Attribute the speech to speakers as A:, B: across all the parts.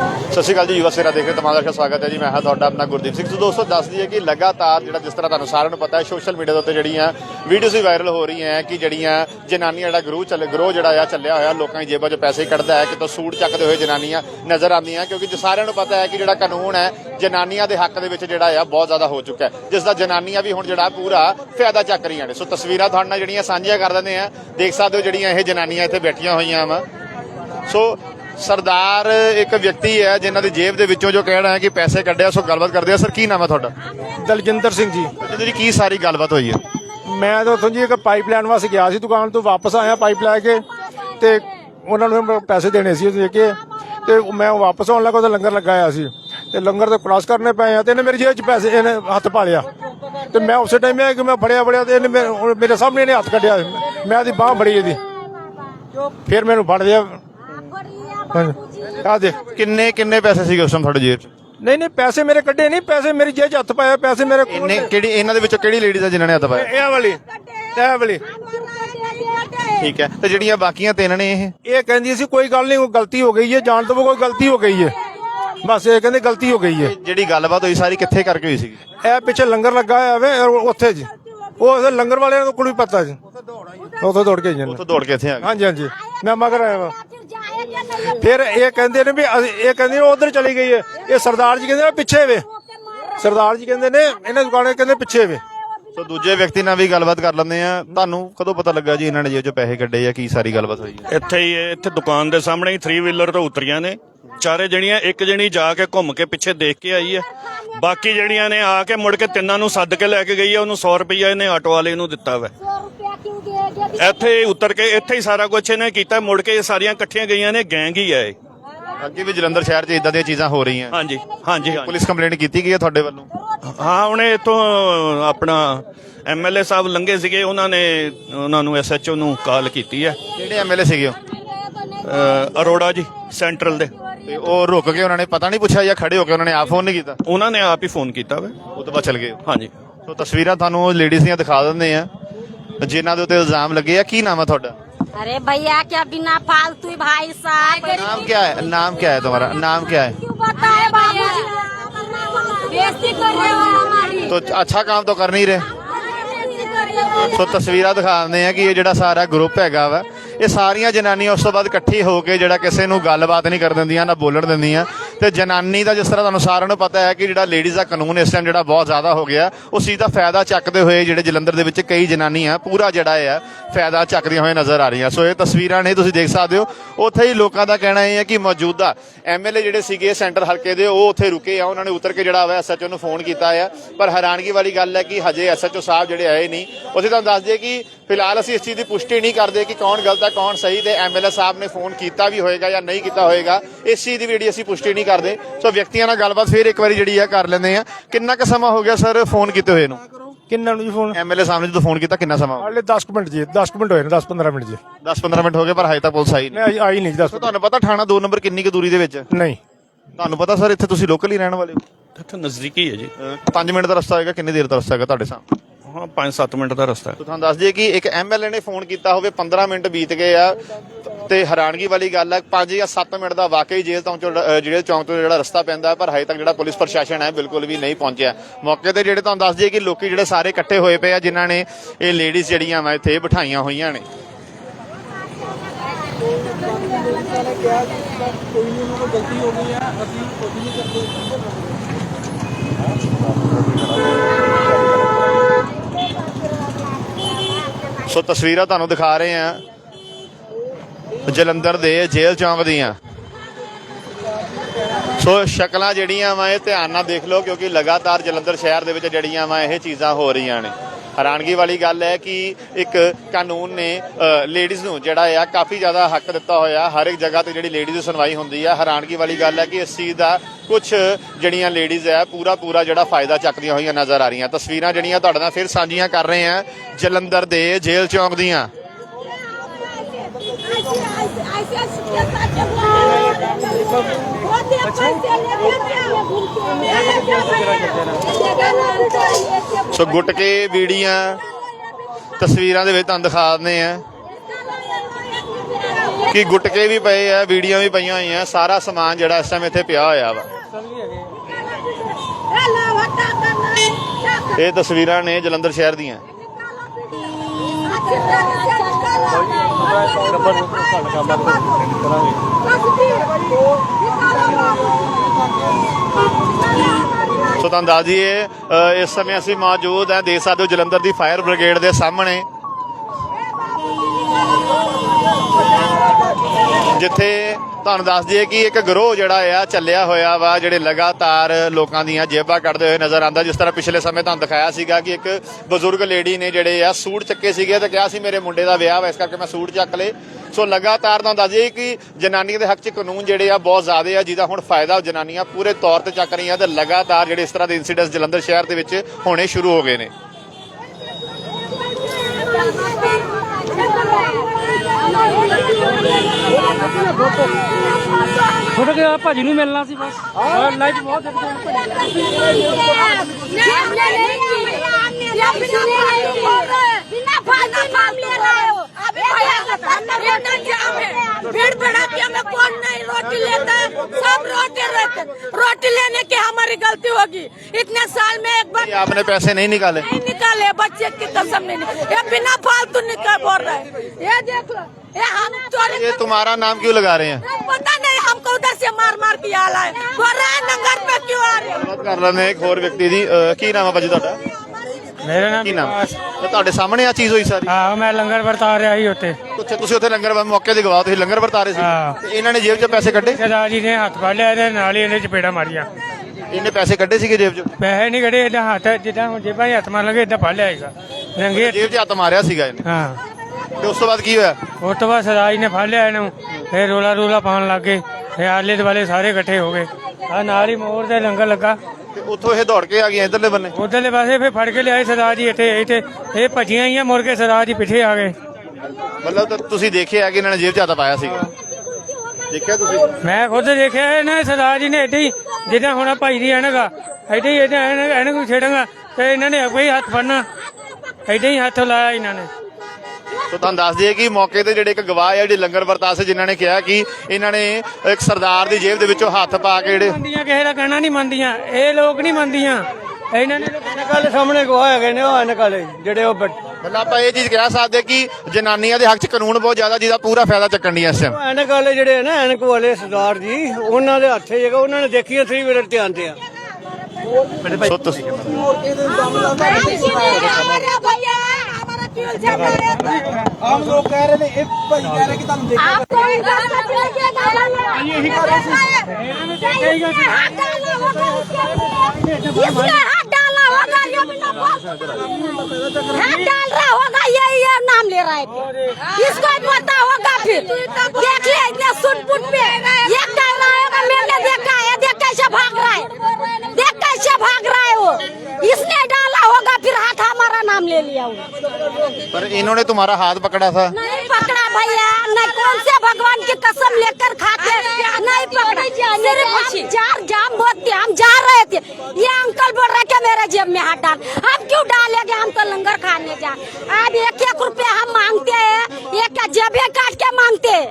A: ਸਤਿ ਸ਼੍ਰੀ ਅਕਾਲ ਜੀ, ਯੁਵਾ ਸੇਰਾ ਦੇਖ ਰਹੇ ਤਮਾਮ ਦਰਸ਼ਕਾਂ ਸਵਾਗਤ ਹੈ ਜੀ। ਮੈਂ ਹਾਂ ਤੁਹਾਡਾ ਆਪਣਾ ਗੁਰਦੀਪ ਸਿੰਘ। ਸੋ ਦੋਸਤੋ, ਦੱਸ ਦਈਏ ਕਿ ਲਗਾਤਾਰ ਜਿਹੜਾ ਜਿਸ ਤਰ੍ਹਾਂ ਤੁਹਾਨੂੰ ਸਾਰਿਆਂ ਨੂੰ ਪਤਾ ਹੈ, ਸੋਸ਼ਲ ਮੀਡੀਆ ਦੇ ਉੱਤੇ ਜਿਹੜੀਆਂ ਵੀਡੀਓਜ਼ ਵੀ ਵਾਇਰਲ ਹੋ ਰਹੀਆਂ ਕਿ ਜਿਹੜੀਆਂ ਜਨਾਨੀਆਂ ਜਿਹੜਾ ਗਰੂਹ ਚੱਲ ਗਰੋਹ ਜਿਹੜਾ ਆ, ਚੱਲਿਆ ਹੋਇਆ, ਲੋਕਾਂ ਦੀ ਜੇਬਾਂ 'ਚ ਪੈਸੇ ਕੱਢਦਾ ਹੈ, ਕਿਤੋਂ ਸੂਟ ਚੱਕਦੇ ਹੋਏ ਜਨਾਨੀਆਂ ਨਜ਼ਰ ਆਉਂਦੀਆਂ, ਕਿਉਂਕਿ ਸਾਰਿਆਂ ਨੂੰ ਪਤਾ ਹੈ ਕਿ ਜਿਹੜਾ ਕਾਨੂੰਨ ਹੈ, ਜਨਾਨੀਆਂ ਦੇ ਹੱਕ ਦੇ ਵਿੱਚ ਜਿਹੜਾ ਆ, ਬਹੁਤ ਜ਼ਿਆਦਾ ਹੋ ਚੁੱਕਾ ਹੈ। ਜਿਸ ਦਾ ਜਨਾਨੀਆਂ ਵੀ ਹੁਣ ਜਿਹੜਾ ਪੂਰਾ ਫਾਇਦਾ ਚੱਕ ਰਹੀਆਂ ਨੇ। ਸੋ ਤਸਵੀਰਾਂ ਤੁਹਾਡੇ ਨਾਲ ਜਿਹੜੀਆਂ ਸਾਂਝੀਆਂ ਕਰ ਦਿੰਦੇ ਆ। ਦੇਖ ਸਕਦੇ ਹੋ ਜਿਹੜੀਆਂ ਇਹ ਜਨਾਨੀਆਂ ਇੱਥੇ ਬੈਠੀਆਂ ਹੋਈਆਂ ਵਾ। ਸੋ ਸਰਦਾਰ ਇੱਕ ਵਿਅਕਤੀ ਹੈ ਜਿਨ੍ਹਾਂ ਦੀ ਜੇਬ ਦੇ ਵਿੱਚੋਂ ਜੋ ਕਹਿਣਾ ਹੈ ਕਿ ਪੈਸੇ ਕੱਢਿਆ ਸੋ ਗੱਲਬਾਤ ਕਰਦੇ ਆ। ਸਰ ਕੀ ਨਾਮ ਹੈ ਤੁਹਾਡਾ?
B: ਦਲਜਿੰਦਰ ਸਿੰਘ ਜੀ।
A: ਜੀ ਜੀ ਕੀ ਸਾਰੀ ਗੱਲਬਾਤ ਹੋਈ ਹੈ?
B: ਮੈਂ ਤਾਂ ਉੱਥੋਂ ਜੀ ਇੱਕ ਪਾਈਪ ਲੈਣ ਵਾਸਤੇ ਗਿਆ ਸੀ ਦੁਕਾਨ ਤੋਂ ਵਾਪਸ ਆਇਆ ਪਾਈਪ ਲੈ ਕੇ ਤੇ ਉਹਨਾਂ ਨੂੰ ਪੈਸੇ ਦੇਣੇ ਸੀ ਦੇ ਕੇ ਤੇ ਮੈਂ ਵਾਪਸ ਆਉਣ ਲੱਗਾ ਤਾਂ ਲੰਗਰ ਲਗਾਇਆ ਸੀ। ਤੇ ਲੰਗਰ ਤੋਂ ਕ੍ਰਾਸ ਕਰਨੇ ਪਏ ਆ ਤੇ ਇਹਨੇ ਮੇਰੀ ਜੇਬ 'ਚ ਪੈਸੇ ਇਹਨੇ ਹੱਥ ਪਾ ਲਿਆ ਤੇ ਮੈਂ ਉਸੇ ਟਾਈਮ ਇਹ ਕਿ ਮੈਂ ਫੜਿਆ ਫੜਿਆ ਤੇ ਇਹਨੇ ਮੇਰੇ- ਮੇਰੇ ਸਾਹਮਣੇ ਇਹਨੇ ਹੱਥ ਕੱਢਿਆ। ਮੈਂ ਉਹਦੀ ਬਾਹ ਫੜੀ ਇਹਦੀ। ਫਿਰ ਮੈਨੂੰ ਫੜ ਲਿਆ। ਆ ਦੇਖ
A: ਕਿੰਨੇ ਕਿੰਨੇ ਪੈਸੇ ਸੀਗੇ ਉਸ ਟਾਈਮ ਤੁਹਾਡੇ ਜੇਬ 'ਚ?
B: ਨਹੀਂ ਨਹੀਂ ਪੈਸੇ ਮੇਰੇ ਕੱਢੇ ਨਹੀਂ ਪੈਸੇ ਮੇਰੀ ਜੇਬ 'ਚ ਹੱਥ ਪਾਇਆ ਪੈਸੇ ਮੇਰੇ ਕੋਲ
A: ਇੰਨੇ ਕਿਹੜੀ ਇਹਨਾਂ ਦੇ ਵਿੱਚੋਂ ਕਿਹੜੀ ਲੇਡੀਜ਼ ਹੈ ਜਿਨ੍ਹਾਂ ਨੇ ਹੱਥ ਪਾਇਆ?
B: ਇਹ ਵਾਲੀ ਇਹ ਵਾਲੀ।
A: ਠੀਕ ਹੈ ਤੇ ਜਿਹੜੀਆਂ ਬਾਕੀਆਂ ਤਿੰਨ ਨੇ ਇਹ?
B: ਇਹ ਕਹਿੰਦੀ ਸੀ ਕੋਈ ਗੱਲ ਨਹੀਂ ਕੋਈ ਗਲਤੀ ਹੋ ਗਈ ਹੈ ਜਾਣ ਤੋਂ ਕੋਈ ਗਲਤੀ ਹੋ ਗਈ ਹੈ। ਬਸ ਇਹ ਕਹਿੰਦੇ ਗਲਤੀ ਹੋ ਗਈ ਹੈ।
A: ਜਿਹੜੀ ਗੱਲਬਾਤ ਹੋਈ ਸਾਰੀ ਕਿੱਥੇ ਕਰਕੇ ਹੋਈ ਸੀਗੀ?
B: ਇਹ ਪਿੱਛੇ ਲੰਗਰ ਲੱਗਾ ਹੋਇਆ ਵੇ ਉੱਥੇ ਜੀ। ਉਹ ਉਸ ਲੰਗਰ ਵਾਲਿਆਂ ਨੂੰ ਕੋਈ ਪਤਾ ਜੀ। ਉੱਥੇ ਦੌੜ ਕੇ ਜਾਂਦੇ
A: ਉੱਥੋਂ ਦੌੜ ਕੇ ਇੱਥੇ ਆ ਗਏ।
B: ਹਾਂਜੀ ਹਾਂਜੀ। ਮੈਂ ਮਗਰ ਆਇਆ ਵਾ। ਫਿਰ ਇਹ ਕਹਿੰਦੇ ਨੇ ਵੀ ਅਸੀਂ- ਇਹ ਕਹਿੰਦੇ ਨੇ ਉਧਰ ਚਲੀ ਗਈ ਹੈ। ਇਹ ਸਰਦਾਰ ਜੀ ਕਹਿੰਦੇ ਨੇ ਪਿੱਛੇ ਵੇ। ਸਰਦਾਰ ਜੀ ਕਹਿੰਦੇ ਨੇ ਇਹਨਾਂ ਦੁਕਾਨੇ ਕਹਿੰਦੇ ਪਿੱਛੇ ਵੇ।
A: ਸੋ ਦੂਜੇ ਵਿਅਕਤੀ ਨਾਲ ਵੀ ਗੱਲਬਾਤ ਕਰ ਲੈਂਦੇ ਆ ਤੁਹਾਨੂੰ ਕਦੋਂ ਪਤਾ ਲੱਗਾ ਜੀ ਇਹਨਾਂ ਨੇ ਜੇਬ 'ਚੋਂ ਪੈਸੇ ਕੱਢੇ ਆ ਕੀ ਸਾਰੀ ਗੱਲਬਾਤ ਹੋਈ ਹੈ?
C: ਇੱਥੇ ਹੀ ਇੱਥੇ ਦੁਕਾਨ ਦੇ ਸਾਹਮਣੇ ਹੀ 3 ਵੀਲਰ ਤੋਂ ਉਤਰੀਆਂ ਨੇ। ਚਾਰੇ ਜਣੀਆਂ ਇੱਕ ਜਣੀ ਜਾ ਕੇ ਘੁੰਮ ਕੇ ਪਿੱਛੇ ਦੇਖ ਕੇ ਆਈ ਹੈ। ਬਾਕੀ ਜਣੀਆਂ ਨੇ ਆ ਕੇ ਮੁੜ ਕੇ ਤਿੰਨਾਂ ਨੂੰ ਸੱਦ ਕੇ ਲੈ ਕੇ ਗਈ ਹੈ। ਉਹਨੂੰ 100 ਰੁਪਈਆ ਇਹਨੇ ਆਟੋ ਵਾਲੇ ਨੂੰ ਦਿੱਤਾ ਵਾ। ਇੱਥੇ ਉਤਰ ਕੇ ਇੱਥੇ ਹੀ ਸਾਰਾ ਕੁਝ ਇਹਨੇ ਕੀਤਾ ਮੁੜ ਕੇ ਇਹ ਸਾਰੀਆਂ ਇਕੱਠੀਆਂ ਗਈਆਂ ਨੇ ਗੈਂਗ ਹੀ ਹੈ ਇਹ।
A: ਅੱਗੇ ਵੀ ਜਲੰਧਰ ਸ਼ਹਿਰ 'ਚ ਇਦਾਂ ਦੀਆਂ ਚੀਜ਼ਾਂ ਹੋ ਰਹੀਆਂ।
C: ਹਾਂਜੀ ਹਾਂਜੀ ਹਾਂਜੀ।
A: ਪੁਲਿਸ ਕੰਪਲੇਂਟ ਕੀਤੀ ਗਈ ਹੈ ਤੁਹਾਡੇ ਵੱਲੋਂ?
C: ਹਾਂ ਉਹਨੇ ਇੱਥੋਂ ਆਪਣਾ ਐਮਐਲਏ ਸਾਹਿਬ ਲੰਘੇ ਸੀਗੇ ਉਹਨਾਂ ਨੇ ਉਹਨਾਂ ਨੂੰ ਐਸਐਚਓ ਨੂੰ ਕਾਲ ਕੀਤੀ ਹੈ।
A: ਕਿਹੜੇ ਐਮਐਲਏ ਸੀਗੇ ਉਹ?
C: ਅ, ਅਰੋੜਾ ਜੀ ਸੈਂਟਰਲ ਦੇ।
A: ਤੇ ਉਹ ਰੁਕ ਕੇ ਉਹਨਾਂ ਨੇ ਪਤਾ ਨਹੀਂ ਪੁੱਛਿਆ ਜਾਂ ਖੜੇ ਹੋ ਕੇ ਉਹਨਾਂ ਨੇ ਆਪ ਫੋਨ ਨਹੀਂ ਕੀਤਾ?
C: ਉਹਨਾਂ ਨੇ ਆਪ ਹੀ ਫੋਨ ਕੀਤਾ ਵਾ।
A: ਉਹ ਤੋਂ ਬਾਅਦ ਚਲ ਗਏ
C: ਹਾਂਜੀ।
A: ਸੋ ਤਸਵੀਰਾਂ ਤੁਹਾਨੂੰ ਲੇਡੀਜ਼ ਦੀਆਂ ਦਿਖਾ ਦਿੰਦੇ ਆ। ਜਿਨ੍ਹਾਂ ਦੇ ਉੱਤੇ ਇਲਜ਼ਾਮ ਲੱਗੇ ਆ ਕੀ ਨਾਮ ਹੈ ਤੁਹਾਡਾ
D: अरे भैया क्या बिना फालतू भाई साहब
A: नाम क्या है नाम क्या है तुम्हारा नाम क्या है
D: क्यों बताए बाबू बेइज्जती कर रहे हो हमारी
A: तो अच्छा काम तो कर नहीं रहे
D: बेइज्जती कर रहे हो
A: ਸੋ ਤਸਵੀਰਾਂ ਦਿਖਾ ਦਿੰਦੇ ਆ ਕਿ ਇਹ ਜਿਹੜਾ ਸਾਰਾ ਗਰੁੱਪ ਹੈਗਾ ਵਾ ਇਹ ਸਾਰੀਆਂ ਜਨਾਨੀਆਂ ਉਸ ਤੋਂ ਬਾਅਦ ਇਕੱਠੀ ਹੋ ਕੇ ਜਿਹੜਾ ਕਿਸੇ ਨੂੰ ਗੱਲਬਾਤ ਨਹੀਂ ਕਰ ਦਿੰਦੀਆਂ, ਨਾ ਬੋਲਣ ਦਿੰਦੀਆਂ। ਤੇ ਜਨਾਨੀ ਦਾ ਜਿਸ ਤਰ੍ਹਾਂ ਤੁਹਾਨੂੰ ਸਾਰਿਆਂ ਨੂੰ ਪਤਾ ਹੈ ਕਿ ਜਿਹੜਾ ਲੇਡੀਜ਼ ਦਾ ਕਾਨੂੰਨ ਇਸ ਟਾਈਮ ਜਿਹੜਾ ਬਹੁਤ ਜ਼ਿਆਦਾ ਹੋ ਗਿਆ, ਉਸ ਚੀਜ਼ ਦਾ ਫਾਇਦਾ ਚੱਕਦੇ ਹੋਏ ਜਿਹੜੇ ਜਲੰਧਰ ਦੇ ਵਿੱਚ ਕਈ ਜਨਾਨੀਆਂ, ਪੂਰਾ ਜਿਹੜਾ ਆ, ਫਾਇਦਾ ਚੱਕਦੀਆਂ ਹੋਏ ਨਜ਼ਰ ਆ ਰਹੀਆਂ। ਸੋ ਇਹ ਤਸਵੀਰਾਂ ਨੇ, ਤੁਸੀਂ ਦੇਖ ਸਕਦੇ ਹੋ। ਉੱਥੇ ਹੀ ਲੋਕਾਂ ਦਾ ਕਹਿਣਾ ਇਹ ਹੈ ਕਿ ਮੌਜੂਦਾ ਐਮਐਲਏ ਜਿਹੜੇ ਸੀਗੇ ਸੈਂਟਰ ਹਲਕੇ ਦੇ, ਉਹ ਉੱਥੇ ਰੁਕੇ ਆ। ਉਹਨਾਂ ਨੇ ਉਤਰ ਕੇ ਜਿਹੜਾ ਵਾ ਐਸਐਚਓ ਨੂੰ ਫੋਨ ਕੀਤਾ ਆ। ਪਰ ਹੈਰਾਨਗੀ ਵਾਲੀ ਗੱਲ ਹੈ ਕਿ ਹਜੇ ਐਸਐਚਓ ਸਾਹਿਬ ਜਿਹੜੇ ਆਏ ਨਹੀਂ। ਉੱਥੇ ਤੁਹਾਨੂੰ ਦੱਸ ਦਈਏ ਕਿ ਫਿਲਹਾਲ ਅਸੀਂ ਇਸ ਚੀਜ਼ ਦੀ ਪੁਸ਼ਟੀ ਨਹੀਂ ਕਰਦੇ ਕਿ ਕੌਣ ਗਲਤ ਹੈ ਕੌਣ ਸਹੀ ਤੇ ਐਮਐਲਏ ਸਾਹਿਬ ਨੇ ਫੋਨ ਕੀਤਾ ਵੀ ਹੋਏਗਾ ਜਾਂ ਨਹੀਂ ਕੀਤਾ ਹੋਏਗਾ। ਇਸ ਚੀਜ਼ ਦੀ ਵੀ ਜਿਹੜੀ ਅਸੀਂ ਪੁਸ਼ਟੀ ਨਹੀਂ ਕਰਦੇ। ਸੋ ਵਿਅਕਤੀਆਂ ਨਾਲ ਗੱਲਬਾਤ ਫਿਰ ਇੱਕ ਵਾਰੀ ਜਿਹੜੀ ਆ ਕਰ ਲੈਂਦੇ ਆ ਕਿੰਨਾ ਕੁ ਸਮਾਂ ਹੋ ਗਿਆ ਸਰ ਫੋਨ ਕੀਤੇ ਹੋਏ ਨੂੰ?
B: ਕਿੰਨਾਂ ਨੂੰ ਜੀ ਫੋਨ?
A: ਐਮਐਲਏ ਸਾਹਿਬ ਨੇ ਜਦੋਂ ਫੋਨ ਕੀਤਾ ਕਿੰਨਾ ਸਮਾਂ ਹੋ
B: ਹਾਲੇ 10 ਕੁ ਮਿੰਟ ਜੀ 10 ਕੁ ਮਿੰਟ ਹੋਏ ਨੇ 10 15 ਮਿੰਟ ਜੀ।
A: ਗਿਆ 10-15 ਮਿੰਟ ਹੋ ਗਏ ਪਰ ਹਜੇ ਤੱਕ ਪੁਲਿਸ ਆਈ ਨਹੀਂ।
B: ਨਹੀਂ ਆਈ ਨਹੀਂ ਜੀ 10
A: ਸੋ ਤੁਹਾਨੂੰ ਪਤਾ ਥਾਣਾ 2 ਨੰਬਰ ਕਿੰਨੀ ਕੁ ਦੂਰੀ ਦੇ ਵਿੱਚ? ਹੈ?
B: ਨਹੀਂ।
A: ਤੁਹਾਨੂੰ ਪਤਾ ਸਰ ਇੱਥੇ ਤੁਸੀਂ ਲੋਕਲ ਹੀ ਰਹਿਣ ਵਾਲੇ ਹੋ?
C: ਇੱਥੇ ਨਜ਼ਦੀਕੀ ਹੈ ਜੀ।
A: 5 ਮਿੰਟ ਦਾ ਰਸਤਾ ਹੋਏਗਾ ਕਿੰਨੀ ਦੇਰ ਦਾ ਰਸਤਾ ਹੈਗਾ ਤੁਹਾਡੇ ਸਾਹਮਣੇ?
C: ਹਾਂ 5-7 ਮਿੰਟ ਦਾ ਰਸਤਾ ਹੈ।
A: ਤੋ ਤੁਹਾਨੂੰ ਦੱਸ ਦਈਏ ਕਿ ਇੱਕ ਐਮਐਲਏ ਨੇ ਫੋਨ ਕੀਤਾ ਹੋਵੇ 15 ਮਿੰਟ ਬੀਤ ਗਏ ਆ ਤੇ ਹੈਰਾਨਗੀ ਵਾਲੀ ਗੱਲ ਹੈ 5 ਜਾਂ 7 ਮਿੰਟ ਦਾ ਵਾਕਈ ਜੇਲ੍ਹ ਤੋਂ ਜਿਹੜੇ ਚੌਂਕ ਤੋਂ ਜਿਹੜਾ ਰਸਤਾ ਪੈਂਦਾ ਪਰ ਹਜੇ ਤੱਕ ਜਿਹੜਾ ਪੁਲਿਸ ਪ੍ਰਸ਼ਾਸਨ ਹੈ ਬਿਲਕੁਲ ਵੀ ਨਹੀਂ ਪਹੁੰਚਿਆ। ਮੌਕੇ ਤੇ ਜਿਹੜੇ ਤੁਹਾਨੂੰ ਦੱਸ ਦਈਏ ਕਿ ਲੋਕੀ ਜਿਹੜੇ ਸਾਰੇ ਇਕੱਠੇ ਹੋਏ ਪਏ ਆ ਜਿਨ੍ਹਾਂ ਨੇ ਇਹ ਲੇਡੀਜ਼ ਜਿਹੜੀਆਂ ਵਾ ਇੱਥੇ ਬਿਠਾਈਆਂ ਹੋਈਆਂ ਨੇ। ਸੋ ਤਸਵੀਰਾਂ ਤੁਹਾਨੂੰ ਦਿਖਾ ਰਹੇ ਆ ਜਲੰਧਰ ਦੇ ਜੇਲ੍ਹ ਚੌਂਕ ਦੀਆਂ। ਸੋ ਸ਼ਕਲਾਂ ਜਿਹੜੀਆਂ ਵਾ, ਇਹ ਧਿਆਨ ਨਾਲ ਦੇਖ ਲਓ, ਕਿਉਂਕਿ ਲਗਾਤਾਰ ਜਲੰਧਰ ਸ਼ਹਿਰ ਦੇ ਵਿੱਚ ਜਿਹੜੀਆਂ ਵਾ, ਇਹ ਚੀਜ਼ਾਂ ਹੋ ਰਹੀਆਂ ਨੇ। ਹੈਰਾਨਗੀ ਵਾਲੀ ਗੱਲ ਹੈ ਕਿ ਇੱਕ ਕਾਨੂੰਨ ਨੇ ਲੇਡੀਜ਼ ਨੂੰ ਜਿਹੜਾ ਆ, ਕਾਫੀ ਜ਼ਿਆਦਾ ਹੱਕ ਦਿੱਤਾ ਹੋਇਆ। ਹਰ ਇੱਕ ਜਗ੍ਹਾ ਤੇ ਜਿਹੜੀ ਲੇਡੀਜ਼ ਦੀ ਸੁਣਵਾਈ ਹੁੰਦੀ ਆ। ਹੈਰਾਨਗੀ ਵਾਲੀ ਗੱਲ ਹੈ ਕਿ ਇਸ ਚੀਜ਼ ਦਾ ਕੁਝ ਜਿਹੜੀਆਂ ਲੇਡੀਜ਼ ਹੈ ਪੂਰਾ ਪੂਰਾ ਜਿਹੜਾ ਫਾਇਦਾ ਚੱਕਦੀਆਂ ਹੋਈਆਂ ਨਜ਼ਰ ਆ ਰਹੀਆਂ। ਤਸਵੀਰਾਂ ਜਿਹੜੀਆਂ ਤੁਹਾਡੇ ਨਾਲ ਫਿਰ ਸਾਂਝੀਆਂ ਕਰ ਰਹੇ ਆ ਜਲੰਧਰ ਦੇ ਜੇਲ੍ਹ ਚੌਂਕ ਦੀਆਂ। ਸੋ ਗੁੱਟ ਕੇ ਵੀੜੀਆਂ ਤਸਵੀਰਾਂ ਦੇ ਵਿੱਚ ਤੁਹਾਨੂੰ ਦਿਖਾ ਦਨੇ ਆ ਕਿ ਗੁੱਟਕੇ ਵੀ ਪਏ ਆ ਵੀਡੀਓ ਵੀ ਪਈਆਂ ਹੋਈਆਂ, ਸਾਰਾ ਸਮਾਨ ਜਿਹੜਾ ਇਸ ਟਾਈਮ ਇੱਥੇ ਪਿਆ ਹੋਇਆ ਵਾ। ਇਹ ਤਸਵੀਰਾਂ ਨੇ ਜਲੰਧਰ ਸ਼ਹਿਰ ਦੀਆਂ। ਸੋ ਤੁਹਾਨੂੰ ਦੱਸ ਇਹ ਇਸ ਸਮੇਂ ਅਸੀਂ ਮੌਜੂਦ ਹਾਂ। ਦੇਖ ਸਕਦੇ ਹੋ ਜਲੰਧਰ ਦੀ ਫਾਇਰ ਬ੍ਰਿਗੇਡ ਦੇ ਸਾਹਮਣੇ। ਜਿੱਥੇ ਤੁਹਾਨੂੰ ਦੱਸ ਦਈਏ ਕਿ ਇੱਕ ਗਰੋਹ ਜਿਹੜਾ ਆ, ਚੱਲਿਆ ਹੋਇਆ ਵਾ, ਜਿਹੜੇ ਲਗਾਤਾਰ ਲੋਕਾਂ ਦੀਆਂ ਜੇਬਾਂ ਕੱਢਦੇ ਹੋਏ ਨਜ਼ਰ ਆਂਦਾ ਜਿਸ ਤਰ੍ਹਾਂ ਪਿਛਲੇ ਸਮੇਂ ਤੁਹਾਨੂੰ ਦਿਖਾਇਆ ਸੀਗਾ ਕਿ ਇੱਕ ਬਜ਼ੁਰਗ ਲੇਡੀ ਨੇ ਜਿਹੜੇ ਆ, ਸੂਟ ਚੱਕੇ ਸੀਗੇ ਤੇ ਕਿਹਾ ਸੀ ਮੇਰੇ ਮੁੰਡੇ ਦਾ ਵਿਆਹ ਵਾ, ਇਸ ਕਰਕੇ ਮੈਂ ਸੂਟ ਚੱਕ ਲਏ। ਸੋ ਲਗਾਤਾਰ ਤੁਹਾਨੂੰ ਦੱਸ ਦਈਏ ਕਿ ਜਨਾਨੀਆਂ ਦੇ ਹੱਕ 'ਚ ਕਾਨੂੰਨ ਜਿਹੜੇ ਆ, ਬਹੁਤ ਜ਼ਿਆਦੇ ਆ, ਜਿਹਦਾ ਹੁਣ ਫਾਇਦਾ ਜਨਾਨੀਆਂ ਪੂਰੇ ਤੌਰ ਤੇ ਚੱਕ ਰਹੀਆਂ ਤੇ ਲਗਾਤਾਰ ਜਿਹੜੇ ਇਸ ਤਰ੍ਹਾਂ ਦੇ ਇਨਸੀਡੈਂਟਸ ਜਲੰਧਰ ਸ਼ਹਿਰ ਦੇ ਵਿੱਚ ਹੋਣੇ ਸ਼ੁਰੂ ਹੋ ਗਏ ਨੇ।
E: ਫੋਟੋ ਕਿ ਭਾਜੀ ਨੂੰ ਮਿਲਣਾ ਸੀ ਬਸ ਔਰ ਲਾਈਟ ਬਹੁਤ
D: बिना फालतू नाम ले रहे हो अभी भैया जाम है भीड़ भड़ाके में कौन नहीं रोटी लेता है सब रोटी रहते रोटी लेने की हमारी गलती होगी इतने साल में एक बार
A: कि आपने पैसे नहीं निकाले
D: नहीं निकाले बच्चे की कसम नहीं निकाले ये बिना फालतू निकल बोल रहे हैं ये देख लो ये हम चोरी
A: ये तुम्हारा नाम क्यों लगा रहे हैं
D: पता नहीं हमको उधर से मार मार के आला है बोल रहे हैं नंगर पे क्यों आ रहे हो
A: ਗੱਲਬਾਤ ਕਰ ਲੈਂਦੇ ਹਾਂ ਇੱਕ ਹੋਰ ਵਿਅਕਤੀ ਦੀ ਅਹ ਕੀ ਨਾਮ ਹੈ ਭਾਜੀ ਤੁਹਾਡਾ
E: ਮੇਰਾ ਨਾਮ
A: ਕੀ ਨਾਮ ਤੇ ਤੁਹਾਡੇ ਸਾਹਮਣੇ ਆ ਚੀਜ਼ ਹੋਈ ਸਾਰੀ
E: ਹਾਂ ਮੈਂ ਲੰਗਰ ਵਰਤਾ ਰਿਹਾ ਸੀ ਉੱਤੇ
A: ਉੱਥੇ ਤੁਸੀਂ ਉੱਥੇ ਲੰਗਰ ਵਾ- ਮੌਕੇ ਦੇ ਗਵਾਹ ਤੁਸੀਂ ਲੰਗਰ ਵਰਤਾ ਰਹੇ
E: ਹਾਂ।
A: ਸੀ ਤੇ ਇਹਨਾਂ ਨੇ ਜੇਬ 'ਚ ਪੈਸੇ ਕੱਢੇ
E: ਸਰਦਾਰ ਜੀ ਨੇ ਹੱਥ ਫੜ ਲਿਆ ਇਹਦੇ ਨਾਲ ਹੀ ਇਹਨੇ ਚਪੇੜਾ ਮਾਰੀਆਂ
A: ਇਹਨੇ ਪੈਸੇ ਕੱਢੇ ਸੀਗੇ ਜੇਬ 'ਚ?
E: ਪੈਸੇ ਨਹੀਂ ਕੜੇ ਇਹਦਾ ਹੱਥ ਜਿੱਦਾਂ ਹੁਣ ਜੇਬਾਂ 'ਚ ਹੱਥ ਮਾਰ ਲਗੇ ਇਦਾਂ ਫੜ ਲਿਆ ਹੈਗਾ ਰੰਗੇ
A: ਜੇਬ 'ਚ ਹੱਥ ਮਾਰਿਆ ਸੀਗਾ ਇਹਨੇ?
E: ਹਾਂ।
A: ਤੇ ਉਸ ਤੋਂ ਬਾਅਦ ਕੀ ਹੋਇਆ?
E: ਉਸ ਤੋਂ ਬਾਅਦ ਸਰਦਾਰ ਜੀ ਨੇ ਫੜ ਲਿਆ ਇਹਨੂੰ ਫਿਰ ਰੋਲਾ ਰੋਲਾ ਪਾਉਣ ਲੱਗ ਗਏ ਫਿਰ ਆਲੇ ਦੁਆਲੇ ਸਾਰੇ ਇਕੱਠੇ ਹੋ ਗਏ। ਆ ਨਾਲ ਹੀ ਮੋਰ ਤੇ ਲੰਗਰ ਲੱਗਾ।
A: ਤੇ ਉੱਥੋਂ ਇਹ ਦੌੜ ਕੇ ਆ ਗਏ ਇਧਰਲੇ ਬੰਨੇ?
E: ਉਧਰਲੇ ਪਾਸੇ ਫਿਰ ਫੜ ਕੇ ਲਿਆਏ ਸਰਦਾਰ ਜੀ ਇੱਥੇ ਤੇ ਇਹ ਭੱਜੀਆਂ ਹੀ ਆ ਮੁੜ ਕੇ ਸਰਦਾਰ ਜੀ ਪਿੱਛੇ ਆ ਗਏ।
A: ਮਤਲਬ ਤਾਂ ਤੁਸੀਂ ਦੇਖਿਆ ਕਿ ਇਹਨਾਂ ਨੇ ਜੇਬ 'ਚ ਹੱਥ ਪਾਇਆ ਸੀਗਾ? ਦੇਖਿਆ ਤੁਸੀਂ?
E: ਮੈਂ ਖੁਦ ਦੇਖਿਆ ਇਹਨਾਂ ਸਰਦਾਰ ਜੀ ਨੇ ਹੀ ਜਿੱਦਾਂ ਹੁਣ ਆਹ ਭਾਈ ਦੀ ਐਨਗਾ ਏਦਾਂ ਹੀ ਏਦਾਂ ਐਨਕ ਐਨਕ ਨੂੰ ਛੇੜਾਂਗਾ ਤੇ ਇਹਨਾਂ ਨੇ ਕੋਈ ਹੱਥ ਫੜਨਾ। ਏਦਾਂ ਹੀ ਹੱਥ ਲਾਇਆ ਇਹਨਾਂ ਨੇ।
A: ਸੋ ਤੁਹਾਨੂੰ ਦੱਸ ਦਈਏ ਕਿ ਮੌਕੇ ਤੇ ਜਿਹੜੇ ਇੱਕ ਗਵਾਹ ਆ ਜਿਹੜੇ ਲੰਗਰ ਵਰਤਾ ਸੀ ਜਿਨ੍ਹਾਂ ਨੇ ਕਿਹਾ ਕਿ ਇਹਨਾਂ ਨੇ ਇੱਕ ਸਰਦਾਰ ਦੀ ਜੇਬ ਦੇ ਵਿੱਚੋਂ ਹੱਥ ਪਾ ਕੇ ਜਿਹੜੇ
E: ਮੰਨਦੀਆਂ ਕਿਸੇ ਦਾ ਕਹਿਣਾ ਨਹੀਂ ਮੰਨਦੀਆਂ ਇਹ ਲੋਕ ਨਹੀਂ ਮੰਨਦੀਆਂ। ਇਹਨਾਂ ਨੇ
F: ਕੱਲ ਸਾਹਮਣੇ ਗਵਾਹ ਹੈਗੇ ਨੇ ਉਹ ਨਿਕਾਲੇ ਜਿਹੜੇ ਉਹ ਬੱਟ-
A: ਆਪਾਂ ਇਹ ਚੀਜ਼ ਕਹਿ ਸਕਦੇ ਕਿ ਜਨਾਨੀਆਂ ਦੇ ਹੱਕ 'ਚ ਕਾਨੂੰਨ ਬਹੁਤ ਜ਼ਿਆਦਾ ਜਿਹਦਾ ਪੂਰਾ ਫਾਇਦਾ ਚੱਕਣ ਦੀ ਇਸ ਟਾਈਮ
F: ਉਹ ਐਨਕ ਜਿਹੜੇ ਆ ਨਾ ਐਨਕ ਵਾਲੇ ਸਰਦਾਰ ਜੀ ਉਹਨਾਂ ਦੇ ਹੱਥੇ ਜਗਾ ਉਹਨਾਂ ਨੇ ਦੇਖੀਆਂ 3 ਵੀਲਰ ਤੇ ਆਂਦੇ ਆ
A: ਸੋ ਤੁਸੀਂ-
D: Ay, si me agarra, क्यों इल्जाम लगा रहे हो
G: आम लोग कह रहे हैं एक भाई कह रहे कि तुम देखा
D: आप तो इल्जाम लग रहे कि गालम ये ही कर रहे हैं देखेगा कि हाथ डाला होगा उसके इसने हाथ डाला होगा ये बिना बोल हाथ डाल रहा होगा ये ये नाम ले रहा है इसको पता होगा फिर देख ले इतने सुटपुट पे ये कह रहा होगा मैंने देखा है देख कैसे भाग रहा है देख कैसे भाग रहा है वो इसने होगा फिर हाथ हमारा नाम ले लिया वो।
A: पर इन्होंने तुम्हारा हाथ पकड़ा था।
D: नहीं पकड़ा भैया नहीं कौन से भगवान की कसम लेकर खाते नहीं पकड़ा। सिर्फ़ हम जार जाम बहुत थे हम जा रहे थे। ये अंकल बोल रहे कि मेरे जेब में हाथ डाल। अब क्यों डालेंगे? हम तो लंगर खाने जा अब एक एक रुपया हम मांगते हैं एक जेबे काट के मांगते हैं।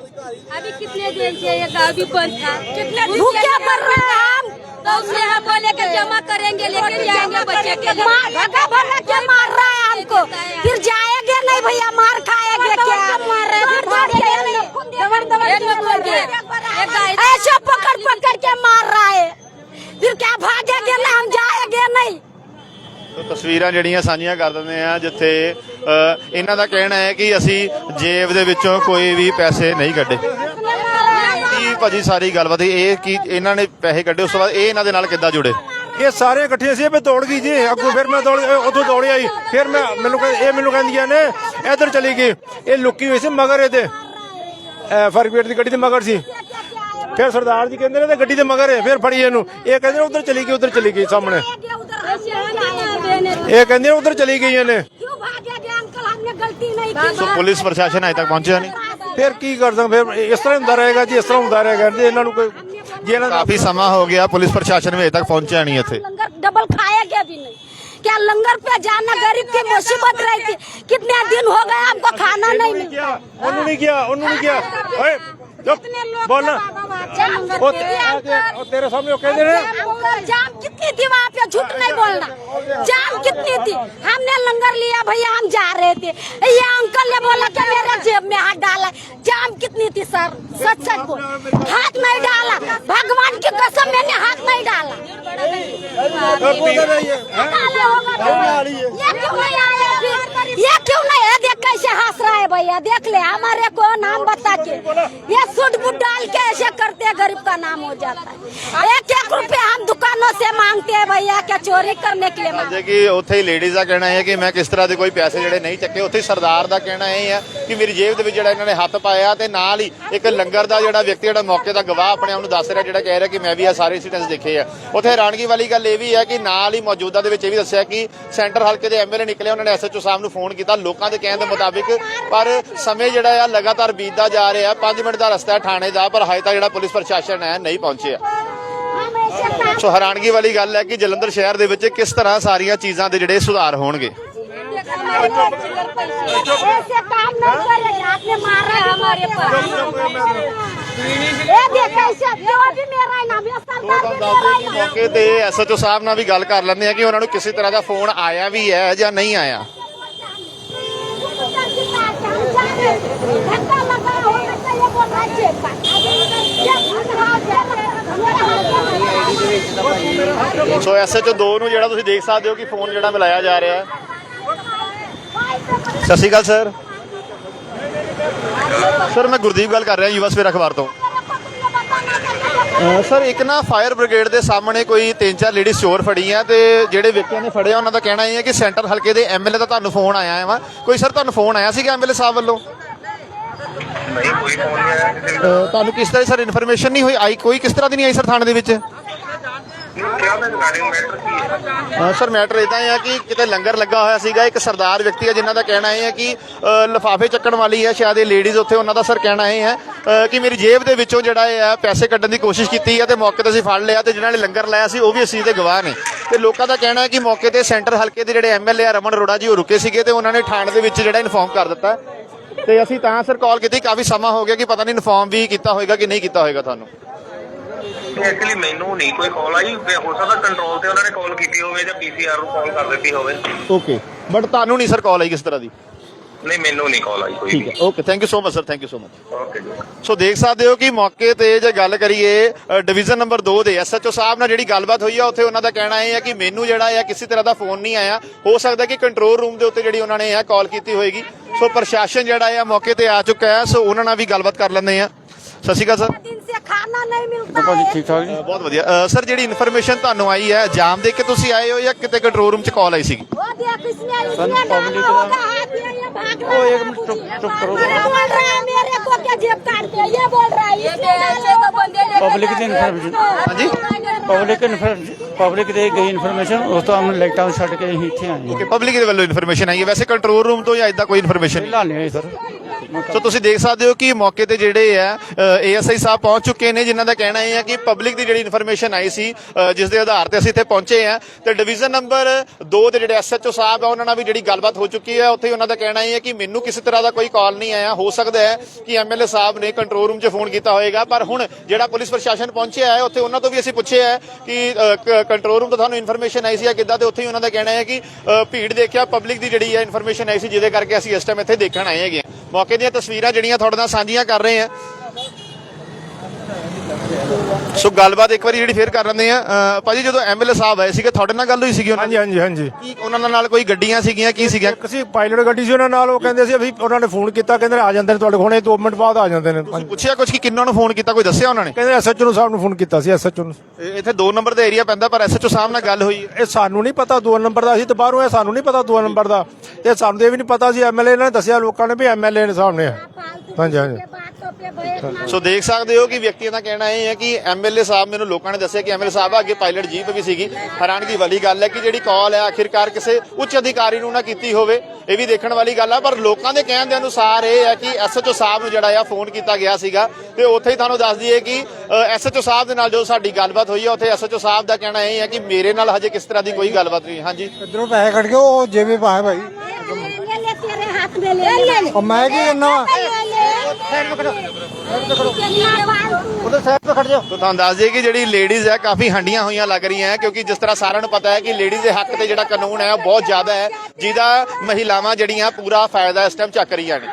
H: अभी कितने देर से ये गाँव भी बंद था?
D: कितने भूखे मर रहे हम।
H: तो उसने हम बोले कि जमा करेंगे लेके जाएंगे बच्चे के लिए
D: मार भगा भगा के मार रहा है हमको फिर जाएंगे नहीं भैया मार खाएंगे क्या मार रहे ऐसे पकड़ पकड़ के मार रहा है फिर क्या भागेंगे ना हम जाएंगे नहीं
A: ਤੋ ਤਸਵੀਰਾਂ ਜਿਹੜੀਆਂ ਸਾਂਝੀਆਂ ਕਰ ਦਿੰਦੇ ਆ ਜਿੱਥੇ ਅ, ਇਹਨਾਂ ਦਾ ਕਹਿਣਾ ਹੈ ਕਿ ਅਸੀਂ ਜੇਬ ਦੇ ਵਿੱਚੋਂ ਕੋਈ ਵੀ ਪੈਸੇ ਨਹੀਂ ਕੱਢੇ ਕੀ ਭਾਜੀ ਸਾਰੀ ਗੱਲਬਾਤ ਇਹ ਕਿ ਇਹਨਾਂ ਨੇ ਪੈਸੇ ਕੱਢੇ ਉਸ ਤੋਂ ਬਾਅਦ ਇਹ ਇਹਨਾਂ ਦੇ ਨਾਲ ਕਿੱਦਾਂ ਜੁੜੇ?
B: ਇਹ ਸਾਰੇ ਇਕੱਠੇ ਸੀ ਵੀ ਦੌੜ ਗਈ ਜੀ ਅੱਗੋਂ ਫਿਰ ਮੈਂ ਦੌੜ ਉੱਥੋਂ ਦੌੜਿਆ ਹੀ ਫਿਰ ਮੈਂ ਮੈਨੂੰ ਕਹਿੰਦੇ ਇਹ ਮੈਨੂੰ ਕਹਿੰਦੀਆਂ ਨੇ ਇਧਰ ਚਲੀ ਗਈ। ਇਹ ਲੁਕੀ ਹੋਈ ਸੀ ਮਗਰ ਇਹਦੇ। ਫਰਗਵੇਟ ਦੀ ਗੱਡੀ ਦੇ ਮਗਰ ਸੀ। ਫਿਰ ਸਰਦਾਰ ਜੀ ਕਹਿੰਦੇ ਨੇ ਤੇ ਗੱਡੀ ਦੇ ਮਗਰ ਹੈ ਫਿਰ ਫੜੀ ਇਹਨੂੰ। ਇਹ ਕਹਿੰਦੇ ਉਧਰ ਚਲੀ ਗਈ ਉਧਰ ਚਲੀ ਗਈ ਸਾਹਮਣੇ। ਇਹ ਕਹਿੰਦੇ ਉਧਰ ਚਲੀ
D: ਗਈਆਂ
A: ਨੇ। ਪੁਲਿਸ ਪ੍ਰਸ਼ਾਸਨ ਅਜੇ ਤੱਕ ਪਹੁੰਚਿਆ ਨਹੀਂ।
B: ਫਿਰ ਕੀ ਕਰ ਦਾਂ ਫਿਰ ਇਸ ਤਰ੍ਹਾਂ ਹੁੰਦਾ ਰਹੇਗਾ ਜੀ ਇਸ ਤਰ੍ਹਾਂ ਹੁੰਦਾ ਰਹੇਗਾ ਜੇ ਇਹਨਾਂ ਨੂੰ ਕੋਈ ਜੇ ਇਹਨਾਂ ਦਾ
A: ਕਾਫੀ ਸਮਾਂ ਹੋ ਗਿਆ ਪੁਲਿਸ ਪ੍ਰਸ਼ਾਸਨ ਵੀ ਅਜੇ ਤੱਕ ਪਹੁੰਚਿਆ ਨਹੀਂ ਇੱਥੇ
D: लंगर डबल खाएंगे भी नहीं क्या लंगर पे जाना गरीब की मुसीबत रहती कितने दिन हो गए हमको खाना नहीं मिलता
B: ਉਹਨੂੰ ਨਹੀਂ ਗਿਆ ਉਹਨੂੰ ਨਹੀਂ ਗਿਆ ਓਏ
D: हमने लंगर लिया भैया हम जा रहे थे ये अंकल ने बोला क्या मेरे जेब में हाथ डाला जाम कितनी थी सर सच सच बोल हाथ नहीं डाला भगवान की कसम मैंने हाथ नहीं डाला ये क्यों आया फिर ये क्यों नहीं है देख कैसे हंस रहा है भैया देख ले हमारे को नाम बता के ये सूट बूट डाल के ऐसे करते हैं गरीब का नाम हो जाता है एक एक रुपए हम दुकानों से मांगते हैं भैया क्या चोरी करने के लिए मांगते
A: ਜੇ ਕਿ ਉੱਥੇ ਹੀ ਲੇਡੀਜ਼ ਦਾ ਕਹਿਣਾ ਹੈ ਕਿ ਮੈਂ ਕਿਸ ਤਰ੍ਹਾਂ ਦੇ ਕੋਈ ਪੈਸੇ ਜਿਹੜੇ ਨਹੀਂ ਚੱਕੇ ਉੱਥੇ ਹੀ ਸਰਦਾਰ ਦਾ ਕਹਿਣਾ ਇਹ ਹੈ ਕਿ ਮੇਰੀ ਜੇਬ ਦੇ ਵਿੱਚ ਜਿਹੜਾ ਇਹਨਾਂ ਨੇ ਹੱਥ ਪਾਇਆ ਤੇ ਨਾਲ ਹੀ ਇੱਕ ਲੰਗਰ ਦਾ ਜਿਹੜਾ ਵਿਅਕਤੀ ਜਿਹੜਾ ਮੌਕੇ ਦਾ ਗਵਾਹ ਆਪਣੇ ਆਪ ਨੂੰ ਦੱਸ ਰਿਹਾ ਜਿਹੜਾ ਕਹਿ ਰਿਹਾ ਕਿ ਮੈਂ ਵੀ ਆ ਸਾਰੇ ਇੰਸੀਡੈਂਟਸ ਦੇਖੇ ਆ ਉੱਥੇ ਹੈਰਾਨਗੀ ਵਾਲੀ ਗੱਲ ਇਹ ਵੀ ਹੈ ਕਿ ਨਾਲ ਹੀ ਮੌਜੂਦਾ ਦੇ ਵਿੱਚ ਇਹ ਵੀ ਦੱਸਿਆ ਕਿ ਸੈਂਟਰ ਹਲਕੇ ਦੇ ਐਮਐਲਏ ਨਿਕਲੇ ਉਹਨਾਂ ਨੇ ਐਸਐਚਓ ਸਾਹਿਬ ਨੂੰ ਫੋਨ ਕੀਤਾ ਲੋਕਾਂ ਦੇ ਕਹਿਣ ਦੇ ਮੁਤਾਬਿਕ ਪਰ ਸਮੇਂ ਜਿਹੜਾ ਆ ਲਗਾਤਾਰ ਬੀਤਦਾ ਜਾ ਰਿਹਾ 5 ਮਿੰਟ ਦਾ ਰਸਤਾ ਹੈ ਥਾਣੇ ਦਾ ਪਰ ਹਜੇ ਤੱਕ ਜਿਹੜਾ ਪੁਲਿਸ ਪ੍ਰਸ਼ਾਸਨ ਹੈ ਨਹੀਂ ਪਹੁੰਚਿਆ
D: हम ऐसे काम
A: ਸੋ ਹੈਰਾਨਗੀ ਵਾਲੀ ਗੱਲ ਹੈ ਕਿ ਜਲੰਧਰ ਸ਼ਹਿਰ ਦੇ ਵਿੱਚ ਕਿਸ ਤਰ੍ਹਾਂ ਸਾਰੀਆਂ ਚੀਜ਼ਾਂ ਦੇ ਜਿਹੜੇ ਸੁਧਾਰ ਹੋਣਗੇ
D: ऐसे काम नहीं करेगा आपने मारा है हमारे पास ये देख कैसे जो भी मेरा नाम ये सरदार भी मेरा ही नाम
A: ਮੌਕੇ ਤੇ ਐਸਐਚਓ ਸਾਹਿਬ ਨਾਲ ਵੀ ਗੱਲ ਕਰ ਲੈਂਦੇ ਆ ਕਿ ਉਹਨਾਂ ਨੂੰ ਕਿਸੇ ਤਰ੍ਹਾਂ ਦਾ ਫੋਨ ਆਇਆ ਵੀ ਹੈ ਜਾਂ ਨਹੀਂ ਆਇਆ ਸੋ ਐਸਐਚਓ 2 ਨੂੰ ਜਿਹੜਾ ਤੁਸੀਂ ਦੇਖ ਸਕਦੇ ਹੋ ਕਿ ਫੋਨ ਜਿਹੜਾ ਮਿਲਾਇਆ ਜਾ ਰਿਹਾ ਹੈ। ਸਤਿ ਸ਼੍ਰੀ ਅਕਾਲ, ਸਰ। ਸਰ, ਮੈਂ ਗੁਰਦੀਪ ਗੱਲ ਕਰ ਰਿਹਾ, ਯੂਵਾ ਸਵੇਰ ਅਖਬਾਰ ਤੋਂ। ਸਰ ਇੱਕ ਨਾ ਫਾਇਰ ਬ੍ਰਿਗੇਡ ਦੇ ਸਾਹਮਣੇ ਕੋਈ ਤਿੰਨ ਚਾਰ ਲੇਡੀ ਚੋਰ ਫੜੀਆਂ ਤੇ ਜਿਹੜੇ ਵਿਅਕਤੀਆਂ ਨੇ ਫੜਿਆ ਉਹਨਾਂ ਦਾ ਕਹਿਣਾ ਇਹ ਹੈ ਕਿ ਸੈਂਟਰ ਹਲਕੇ ਦੇ ਐਮਐਲਏ ਦਾ ਤੁਹਾਨੂੰ ਫੋਨ ਆਇਆ ਹੈ ਵਾ। ਕੋਈ ਸਰ ਤੁਹਾਨੂੰ ਫੋਨ ਆਇਆ ਸੀਗਾ ਐਮਐਲਏ ਸਾਹਿਬ ਵੱਲੋਂ?
I: ਨਹੀਂ ਕੋਈ ਫੋਨ ਨਹੀਂ ਆਇਆ
A: ਤੁਹਾਨੂੰ ਕਿਸ ਤਰ੍ਹਾਂ ਦੀ ਸਰ ਇਨਫੋਰਮੇਸ਼ਨ ਨਹੀਂ ਹੋਈ? ਆਈ ਕੋਈ ਕਿਸ ਤਰ੍ਹਾਂ ਦੀ ਨਹੀਂ ਆਈ ਸਰ ਥਾਣੇ ਦੇ ਵਿੱਚ?
I: ਨੂੰ ਮੈਂ ਰਿਗਾਰਡਿੰਗ ਮੈਟਰ ਕੀ ਹੈ?
A: ਅਹ ਸਰ, ਮੈਟਰ ਇਦਾਂ ਹੈ ਕਿ ਕਿਤੇ ਲੰਗਰ ਲੱਗਾ ਹੋਇਆ ਸੀਗਾ, ਇੱਕ ਸਰਦਾਰ ਵਿਅਕਤੀ ਹੈ ਜਿਨ੍ਹਾਂ ਦਾ ਕਹਿਣਾ ਇਹ ਹੈ ਕਿ ਅਹ ਲਿਫਾਫੇ ਚੱਕਣ ਵਾਲੀ ਹੈ, ਸ਼ਾਇਦ ਇਹ ਲੇਡੀਜ਼ ਉੱਥੇ ਉਹਨਾਂ ਦਾ ਸਰ ਕਹਿਣਾ ਇਹ ਹੈ ਅਹ ਕਿ ਮੇਰੀ ਜੇਬ ਦੇ ਵਿੱਚੋਂ ਜਿਹੜਾ ਇਹ ਹੈ ਪੈਸੇ ਕੱਢਣ ਦੀ ਕੋਸ਼ਿਸ਼ ਕੀਤੀ ਹੈ ਤੇ ਮੌਕੇ ਤੇ ਅਸੀਂ ਫੜ ਲਿਆ ਤੇ ਜਿਨ੍ਹਾਂ ਨੇ ਲੰਗਰ ਲਾਇਆ ਸੀ, ਉਹ ਵੀ ਅਸੀਂ ਤੇ ਗਵਾਹ ਨੇ। ਤੇ ਲੋਕਾਂ ਦਾ ਕਹਿਣਾ ਹੈ ਕਿ ਮੌਕੇ ਤੇ ਸੈਂਟਰ ਹਲਕੇ ਦੇ ਜਿਹੜੇ ਐਮਐਲਏ ਆ ਰਮਨ ਅਰੋੜਾ ਜੀ, ਉਹ ਰੁਕੇ ਸੀਗੇ ਤੇ ਉਹਨਾਂ ਨੇ ਥਾਣੇ ਦੇ ਵਿੱਚ ਜਿਹੜਾ ਇਨਫੋਰਮ ਕਰ ਦਿੱਤਾ। ਤੇ ਅਸੀਂ ਤਾਂ ਸਰ ਕਾਲ ਕੀਤੀ, ਕਾਫੀ ਸਮਾਂ ਹੋ ਗਿਆ ਕਿ ਪਤਾ ਨਹੀਂ ਇਨਫੋਰਮ ਵੀ ਕੀਤਾ ਹੋਏਗਾ ਕਿ ਨਹੀਂ ਕੀਤਾ ਹੋਏਗਾ ਤੁਹਾਨੂੰ।
I: ਐਕਚੁਅਲੀ ਮੈਨੂੰ ਨਹੀਂ ਕੋਈ ਕਾਲ ਆਈ ਤੇ ਹੋ ਸਕਦਾ ਕੰਟਰੋਲ ਤੇ ਉਹਨਾਂ ਨੇ ਕਾਲ ਕੀਤੀ ਹੋਵੇ ਜਾਂ ਪੀਸੀਆਰ ਨੂੰ ਕਾਲ ਕਰ ਦਿੱਤੀ ਹੋਵੇ।
A: ਓਕੇ ਬਟ ਤੁਹਾਨੂੰ ਨਹੀਂ ਸਰ ਕਾਲ ਆਈ ਕਿਸ ਤਰ੍ਹਾਂ ਦੀ?
I: ਨਹੀਂ ਮੈਨੂੰ ਨਹੀਂ ਕਾਲ ਆਈ ਕੋਈ
A: ਠੀਕ ਹੈ। Okay thank you so much sir thank you so much
I: okay ਜੀ।
A: ਸੋ ਦੇਖ ਸਕਦੇ ਹੋ ਕਿ ਮੌਕੇ ਤੇ ਜੇ ਗੱਲ ਕਰੀਏ ਅ, ਡਿਵੀਜ਼ਨ ਨੰਬਰ 2 ਦੇ ਐਸਐਚਓ ਸਾਹਿਬ ਨਾਲ ਜਿਹੜੀ ਗੱਲਬਾਤ ਹੋਈ ਆ ਉੱਥੇ ਉਹਨਾਂ ਦਾ ਕਹਿਣਾ ਇਹ ਹੈ ਕਿ ਮੈਨੂੰ ਜਿਹੜਾ ਹੈ ਕਿਸੇ ਤਰ੍ਹਾਂ ਦਾ ਫੋਨ ਨਹੀਂ ਆਇਆ। ਹੋ ਸਕਦਾ ਕਿ ਕੰਟਰੋਲ ਰੂਮ ਦੇ ਉੱਤੇ ਜਿਹੜੀ ਉਹਨਾਂ ਨੇ ਇਹ ਕਾਲ ਕੀਤੀ ਹੋਏਗੀ। ਸੋ ਪ੍ਰਸ਼ਾਸਨ ਜਿਹੜਾ ਹੈ ਮੌਕੇ ਤੇ ਆ ਚੁੱਕਾ ਹੈ। ਸੋ ਉਹਨਾਂ ਨਾਲ ਵੀ ਗੱਲਬਾਤ ਕਰ ਲੈਂਦੇ ਆ ਸਤਿ ਸ਼੍ਰੀ ਅਕਾਲ ਸਰ
D: दिन से खाना नहीं मिलता है
E: ਠੀਕ ਠਾਕ ਜੀ
A: ਅ, ਬਹੁਤ ਵਧੀਆ ਅ, ਸਰ ਜਿਹੜੀ ਇਨਫੋਰਮੇਸ਼ਨ ਤੁਹਾਨੂੰ ਆਈ ਹੈ ਜਾਮ ਦੇਖ ਕੇ ਤੁਸੀਂ ਆਏ ਹੋ ਜਾਂ ਕਿਤੇ ਕੰਟਰੋਲ ਰੂਮ 'ਚ ਕਾਲ ਆਈ ਸੀਗੀ
D: वो देख इसमें इसमें डाला होगा हाथ में ये भाग रहा है
E: एक मिनट चुप- चुप करो।
D: ये बोल रहा है मेरे को क्या जेब काट दे ये बोल रहा है इसमें डाला
H: तो बंदे
E: ਪਬਲਿਕ ਦੀ ਇਨਫੋਰਮੇਸ਼ਨ
A: ਹਾਂਜੀ
E: ਪਬਲਿਕ ਪਬਲਿਕ ਦੇ ਗਈ ਇਨਫੋਰਮੇਸ਼ਨ ਉਸ ਤੋਂ ਹਮ ਲਾਈਟਾਂ ਛੱਡ ਕੇ ਅਸੀਂ ਇੱਥੇ ਆਏ
A: ਕਿ ਪਬਲਿਕ ਦੇ ਵੱਲੋਂ ਇਨਫੋਰਮੇਸ਼ਨ ਆਈ ਹੈ ਵੈਸੇ ਕੰਟਰੋਲ ਰੂਮ ਤੋਂ ਜਾਂ ਇਦਾਂ ਕੋਈ ਇਨਫੋਰਮੇਸ਼ਨ
E: ਪਹਿਲਾਂ ਨਹੀਂ ਆਏ ਸਰ
A: ਸੋ ਤੁਸੀਂ ਦੇਖ ਸਕਦੇ ਹੋ ਕਿ ਮੌਕੇ ਤੇ ਜਿਹੜੇ ਆ ਏਐਸਆਈ ਸਾਹਿਬ ਪਹੁੰਚ ਚੁੱਕੇ ਨੇ, ਜਿਨ੍ਹਾਂ ਦਾ ਕਹਿਣਾ ਇਹ ਹੈ ਕਿ ਪਬਲਿਕ ਦੀ ਜਿਹੜੀ ਇਨਫੋਰਮੇਸ਼ਨ ਆਈ ਸੀ ਜਿਸ ਦੇ ਆਧਾਰ ਤੇ ਅਸੀਂ ਇੱਥੇ ਪਹੁੰਚੇ ਆ। ਤੇ ਡਿਵੀਜ਼ਨ ਨੰਬਰ 2 ਦੇ ਜਿਹੜੇ ਐਸਐਚਓ ਸਾਹਿਬ ਆ, ਉਹਨਾਂ ਨਾਲ ਵੀ ਜਿਹੜੀ ਗੱਲਬਾਤ ਹੋ ਚੁੱਕੀ ਹੈ ਉੱਥੇ ਹੀ ਉਹਨਾਂ ਦਾ ਕਹਿਣਾ ਇਹ ਹੈ ਕਿ ਮੈਨੂੰ ਕਿਸੇ ਤਰ੍ਹਾਂ ਦਾ ਕੋਈ ਕਾਲ ਨਹੀਂ ਆਇਆ। ਹੋ ਸਕਦਾ ਹੈ ਕਿ ਐਮਐਲਏ ਸਾਹਿਬ ਨੇ ਕੰਟਰੋਲ ਰੂਮ 'ਚ ਫੋਨ ਕੀਤਾ ਹੋਏਗਾ, ਪਰ ਹੁਣ ਜਿਹੜਾ ਪੁਲਿਸ ਪ੍ਰਸ਼ਾਸਨ ਪਹੁੰਚਿਆ ਹੈ, ਉੱਥੇ ਉਹਨਾਂ ਤੋਂ ਵੀ ਅਸੀਂ ਪੁੱਛਿਆ ਹੈ ਕਿ ਕੰਟਰੋਲ ਰੂਮ ਤੋਂ ਤੁਹਾਨੂੰ ਇਨਫੋਰਮੇਸ਼ਨ ਆਈ ਸੀ ਜਾਂ ਕਿੱਦਾਂ, ਤੇ ਉੱਥੇ ਹੀ ਉਹਨਾਂ ਦਾ ਕਹਿਣਾ ਹੈ ਕਿ ਭੀੜ ਦੇਖਿਆ ਪਬਲਿਕ ਦੀ ਜਿਹੜੀ ਹੈ ਇਨਫੋਰਮੇਸ਼ਨ ਆਈ ਸੀ, ਜਿਹਦੇ ਕਰਕੇ ਅਸੀਂ ਇਸ ਟਾਈਮ ਇੱਥੇ ਦੇਖਣ ਆਏ ਹੈਗੇ ਹਾਂ। ਮੌਕੇ ਦੀਆਂ ਤਸਵੀਰਾਂ ਜਿਹੜੀਆਂ ਤੁਹਾਡੇ ਨਾਲ ਸਾਂਝੀਆਂ ਕਰ ਰਹੇ ਹਾਂ। ਸੋ ਗੱਲਬਾਤ ਇੱਕ ਵਾਰੀ ਜਿਹੜੀ ਫੇਰ ਕਰ ਲੈਂਦੇ ਆ। ਭਾਜੀ ਜਦੋਂ ਐਮਐਲਏ ਸਾਹਿਬ ਆਏ ਸੀਗੇ ਤੁਹਾਡੇ ਨਾਲ ਗੱਲ ਹੋਈ ਸੀਗੀ ਉਹਨਾਂ
B: ਹਾਂਜੀ ਹਾਂਜੀ ਹਾਂਜੀ।
A: ਕੀ ਉਹਨਾਂ ਨਾਲ ਕੋਈ ਗੱਡੀਆਂ ਸੀਗੀਆਂ ਕੀ ਸੀਗੀਆਂ?
B: ਇੱਕ ਸੀ ਪਾਇਲਟ ਗੱਡੀ ਸੀ ਉਹਨਾਂ ਨਾਲ ਉਹ ਕਹਿੰਦੇ ਸੀ ਵੀ ਉਹਨਾਂ ਨੇ ਫੋਨ ਕੀਤਾ ਕਹਿੰਦੇ ਆ ਜਾਂਦੇ ਨੇ ਤੁਹਾਡੇ ਕੋਲ ਹੁਣੇ 2 ਮਿੰਟ ਬਾਅਦ ਆ ਜਾਂਦੇ ਨੇ।
A: ਤੁਸੀਂ ਪੁੱਛਿਆ ਕੁਝ ਕਿ ਕਿੰਨਾਂ ਨੂੰ ਫੋਨ ਕੀਤਾ ਕੋਈ ਦੱਸਿਆ ਉਹਨਾਂ ਨੇ?
B: ਕਹਿੰਦੇ ਐਸਐਚਓ ਨੂੰ ਸਾਹਿਬ ਨੂੰ ਫੋਨ ਕੀਤਾ ਸੀ ਐਸਐਚਓ ਨੂੰ।
A: ਇੱਥੇ 2 ਨੰਬਰ ਦਾ ਏਰੀਆ ਪੈਂਦਾ ਪਰ ਐਸਐਚਓ ਸਾਹਿਬ ਨਾਲ ਗੱਲ ਹੋਈ।
B: ਇਹ ਸਾਨੂੰ ਨਹੀਂ ਪਤਾ 2 ਨੰਬਰ ਦਾ ਅਸੀਂ ਤਾਂ ਬਾਹਰੋਂ ਇਹ ਸਾਨੂੰ ਨਹੀਂ ਪਤਾ 2 ਨੰਬਰ ਦਾ। ਤੇ ਸਾਨੂੰ ਇਹ ਵੀ ਨਹੀਂ ਪਤਾ ਸੀ ਐਮਐਲਏ ਨੇ ਦੱਸਿਆ ਲੋਕਾਂ ਨੇ ਵੀ ਐਮਐਲਏ ਨੇ ਸਾਹਮਣੇ। ਹਾਂਜੀ ਹਾਂਜੀ।
A: ਸੋ ਦੇਖ ਸਕਦੇ ਹੋ ਕਿ ਵਿਅਕਤੀਆਂ ਦਾ ਕਹਿਣਾ ਇਹ ਹੈ ਕਿ ਐਮਐਲਏ ਸਾਹਿਬ ਮੈਨੂੰ ਲੋਕਾਂ ਨੇ ਦੱਸਿਆ ਕਿ ਐਮਐਲਏ ਸਾਹਿਬ ਅੱਗੇ ਪਾਇਲਟ ਜੀਪ ਵੀ ਸੀਗੀ। ਹੈਰਾਨਗੀ ਵਾਲੀ ਗੱਲ ਹੈ ਕਿ ਜਿਹੜੀ ਕਾਲ ਹੈ ਆਖਿਰਕਾਰ ਕਿਸੇ ਉੱਚ ਅਧਿਕਾਰੀ ਨੂੰ ਨਾ ਕੀਤੀ ਹੋਵੇ ਇਹ ਵੀ ਦੇਖਣ ਵਾਲੀ ਗੱਲ ਆ। ਪਰ ਲੋਕਾਂ ਦੇ ਕਹਿਣ ਦੇ ਅਨੁਸਾਰ ਇਹ ਹੈ ਕਿ ਐਸਐਚਓ ਸਾਹਿਬ ਨੂੰ ਜਿਹੜਾ ਆ ਫੋਨ ਕੀਤਾ ਗਿਆ ਸੀਗਾ ਤੇ ਉੱਥੇ ਹੀ ਤੁਹਾਨੂੰ ਦੱਸ ਦਈਏ ਕਿ ਐਸਐਚਓ ਸਾਹਿਬ ਦੇ ਨਾਲ ਜੋ ਸਾਡੀ ਗੱਲਬਾਤ ਹੋਈ ਹੈ ਉੱਥੇ ਐਸਐਚਓ ਸਾਹਿਬ ਦਾ ਕਹਿਣਾ ਇਹ ਹੈ ਕਿ ਮੇਰੇ ਨਾਲ ਹਜੇ ਕਿਸ ਤਰ੍ਹਾਂ ਦੀ ਕੋਈ ਗੱਲਬਾਤ ਨਹੀਂ। ਹਾਂਜੀ।
B: ਇਧਰੋਂ ਪੈਸੇ ਕੱਢ ਕੇ ਉਹ ਜੇਬੇ ਪਾਏ ਭਾਈ।
D: ਮੈਂ ਕੀ ਕਰਨਾ ਸਾਈਡ
B: ਤੇ ਖੜੋ ਸਾਈਡ ਤੇ ਖੜੋ
D: ਉਧਰ
B: ਸਾਈਡ ਤੇ ਖੜ ਜਾਓ
A: ਤਾਂ ਤੁਹਾਨੂੰ ਦੱਸ ਦਈਏ ਕਿ ਜਿਹੜੀ ਲੇਡੀਜ਼ ਹੈ ਕਾਫੀ ਹੰਡੀਆਂ ਹੋਈਆਂ ਲੱਗ ਰਹੀਆਂ ਹੈ ਕਿਉਂਕਿ ਜਿਸ ਤਰ੍ਹਾਂ ਸਾਰਿਆਂ ਨੂੰ ਪਤਾ ਹੈ ਕਿ ਲੇਡੀਜ਼ ਦੇ ਹੱਕ ਤੇ ਜਿਹੜਾ ਕਾਨੂੰਨ ਹੈ ਉਹ ਬਹੁਤ ਜ਼ਿਆਦਾ ਹੈ ਜਿਹਦਾ ਮਹਿਲਾਵਾਂ ਜਿਹੜੀਆਂ ਪੂਰਾ ਫਾਇਦਾ ਇਸ ਟਾਈਮ ਚੱਕ ਰਹੀਆਂ ਨੇ।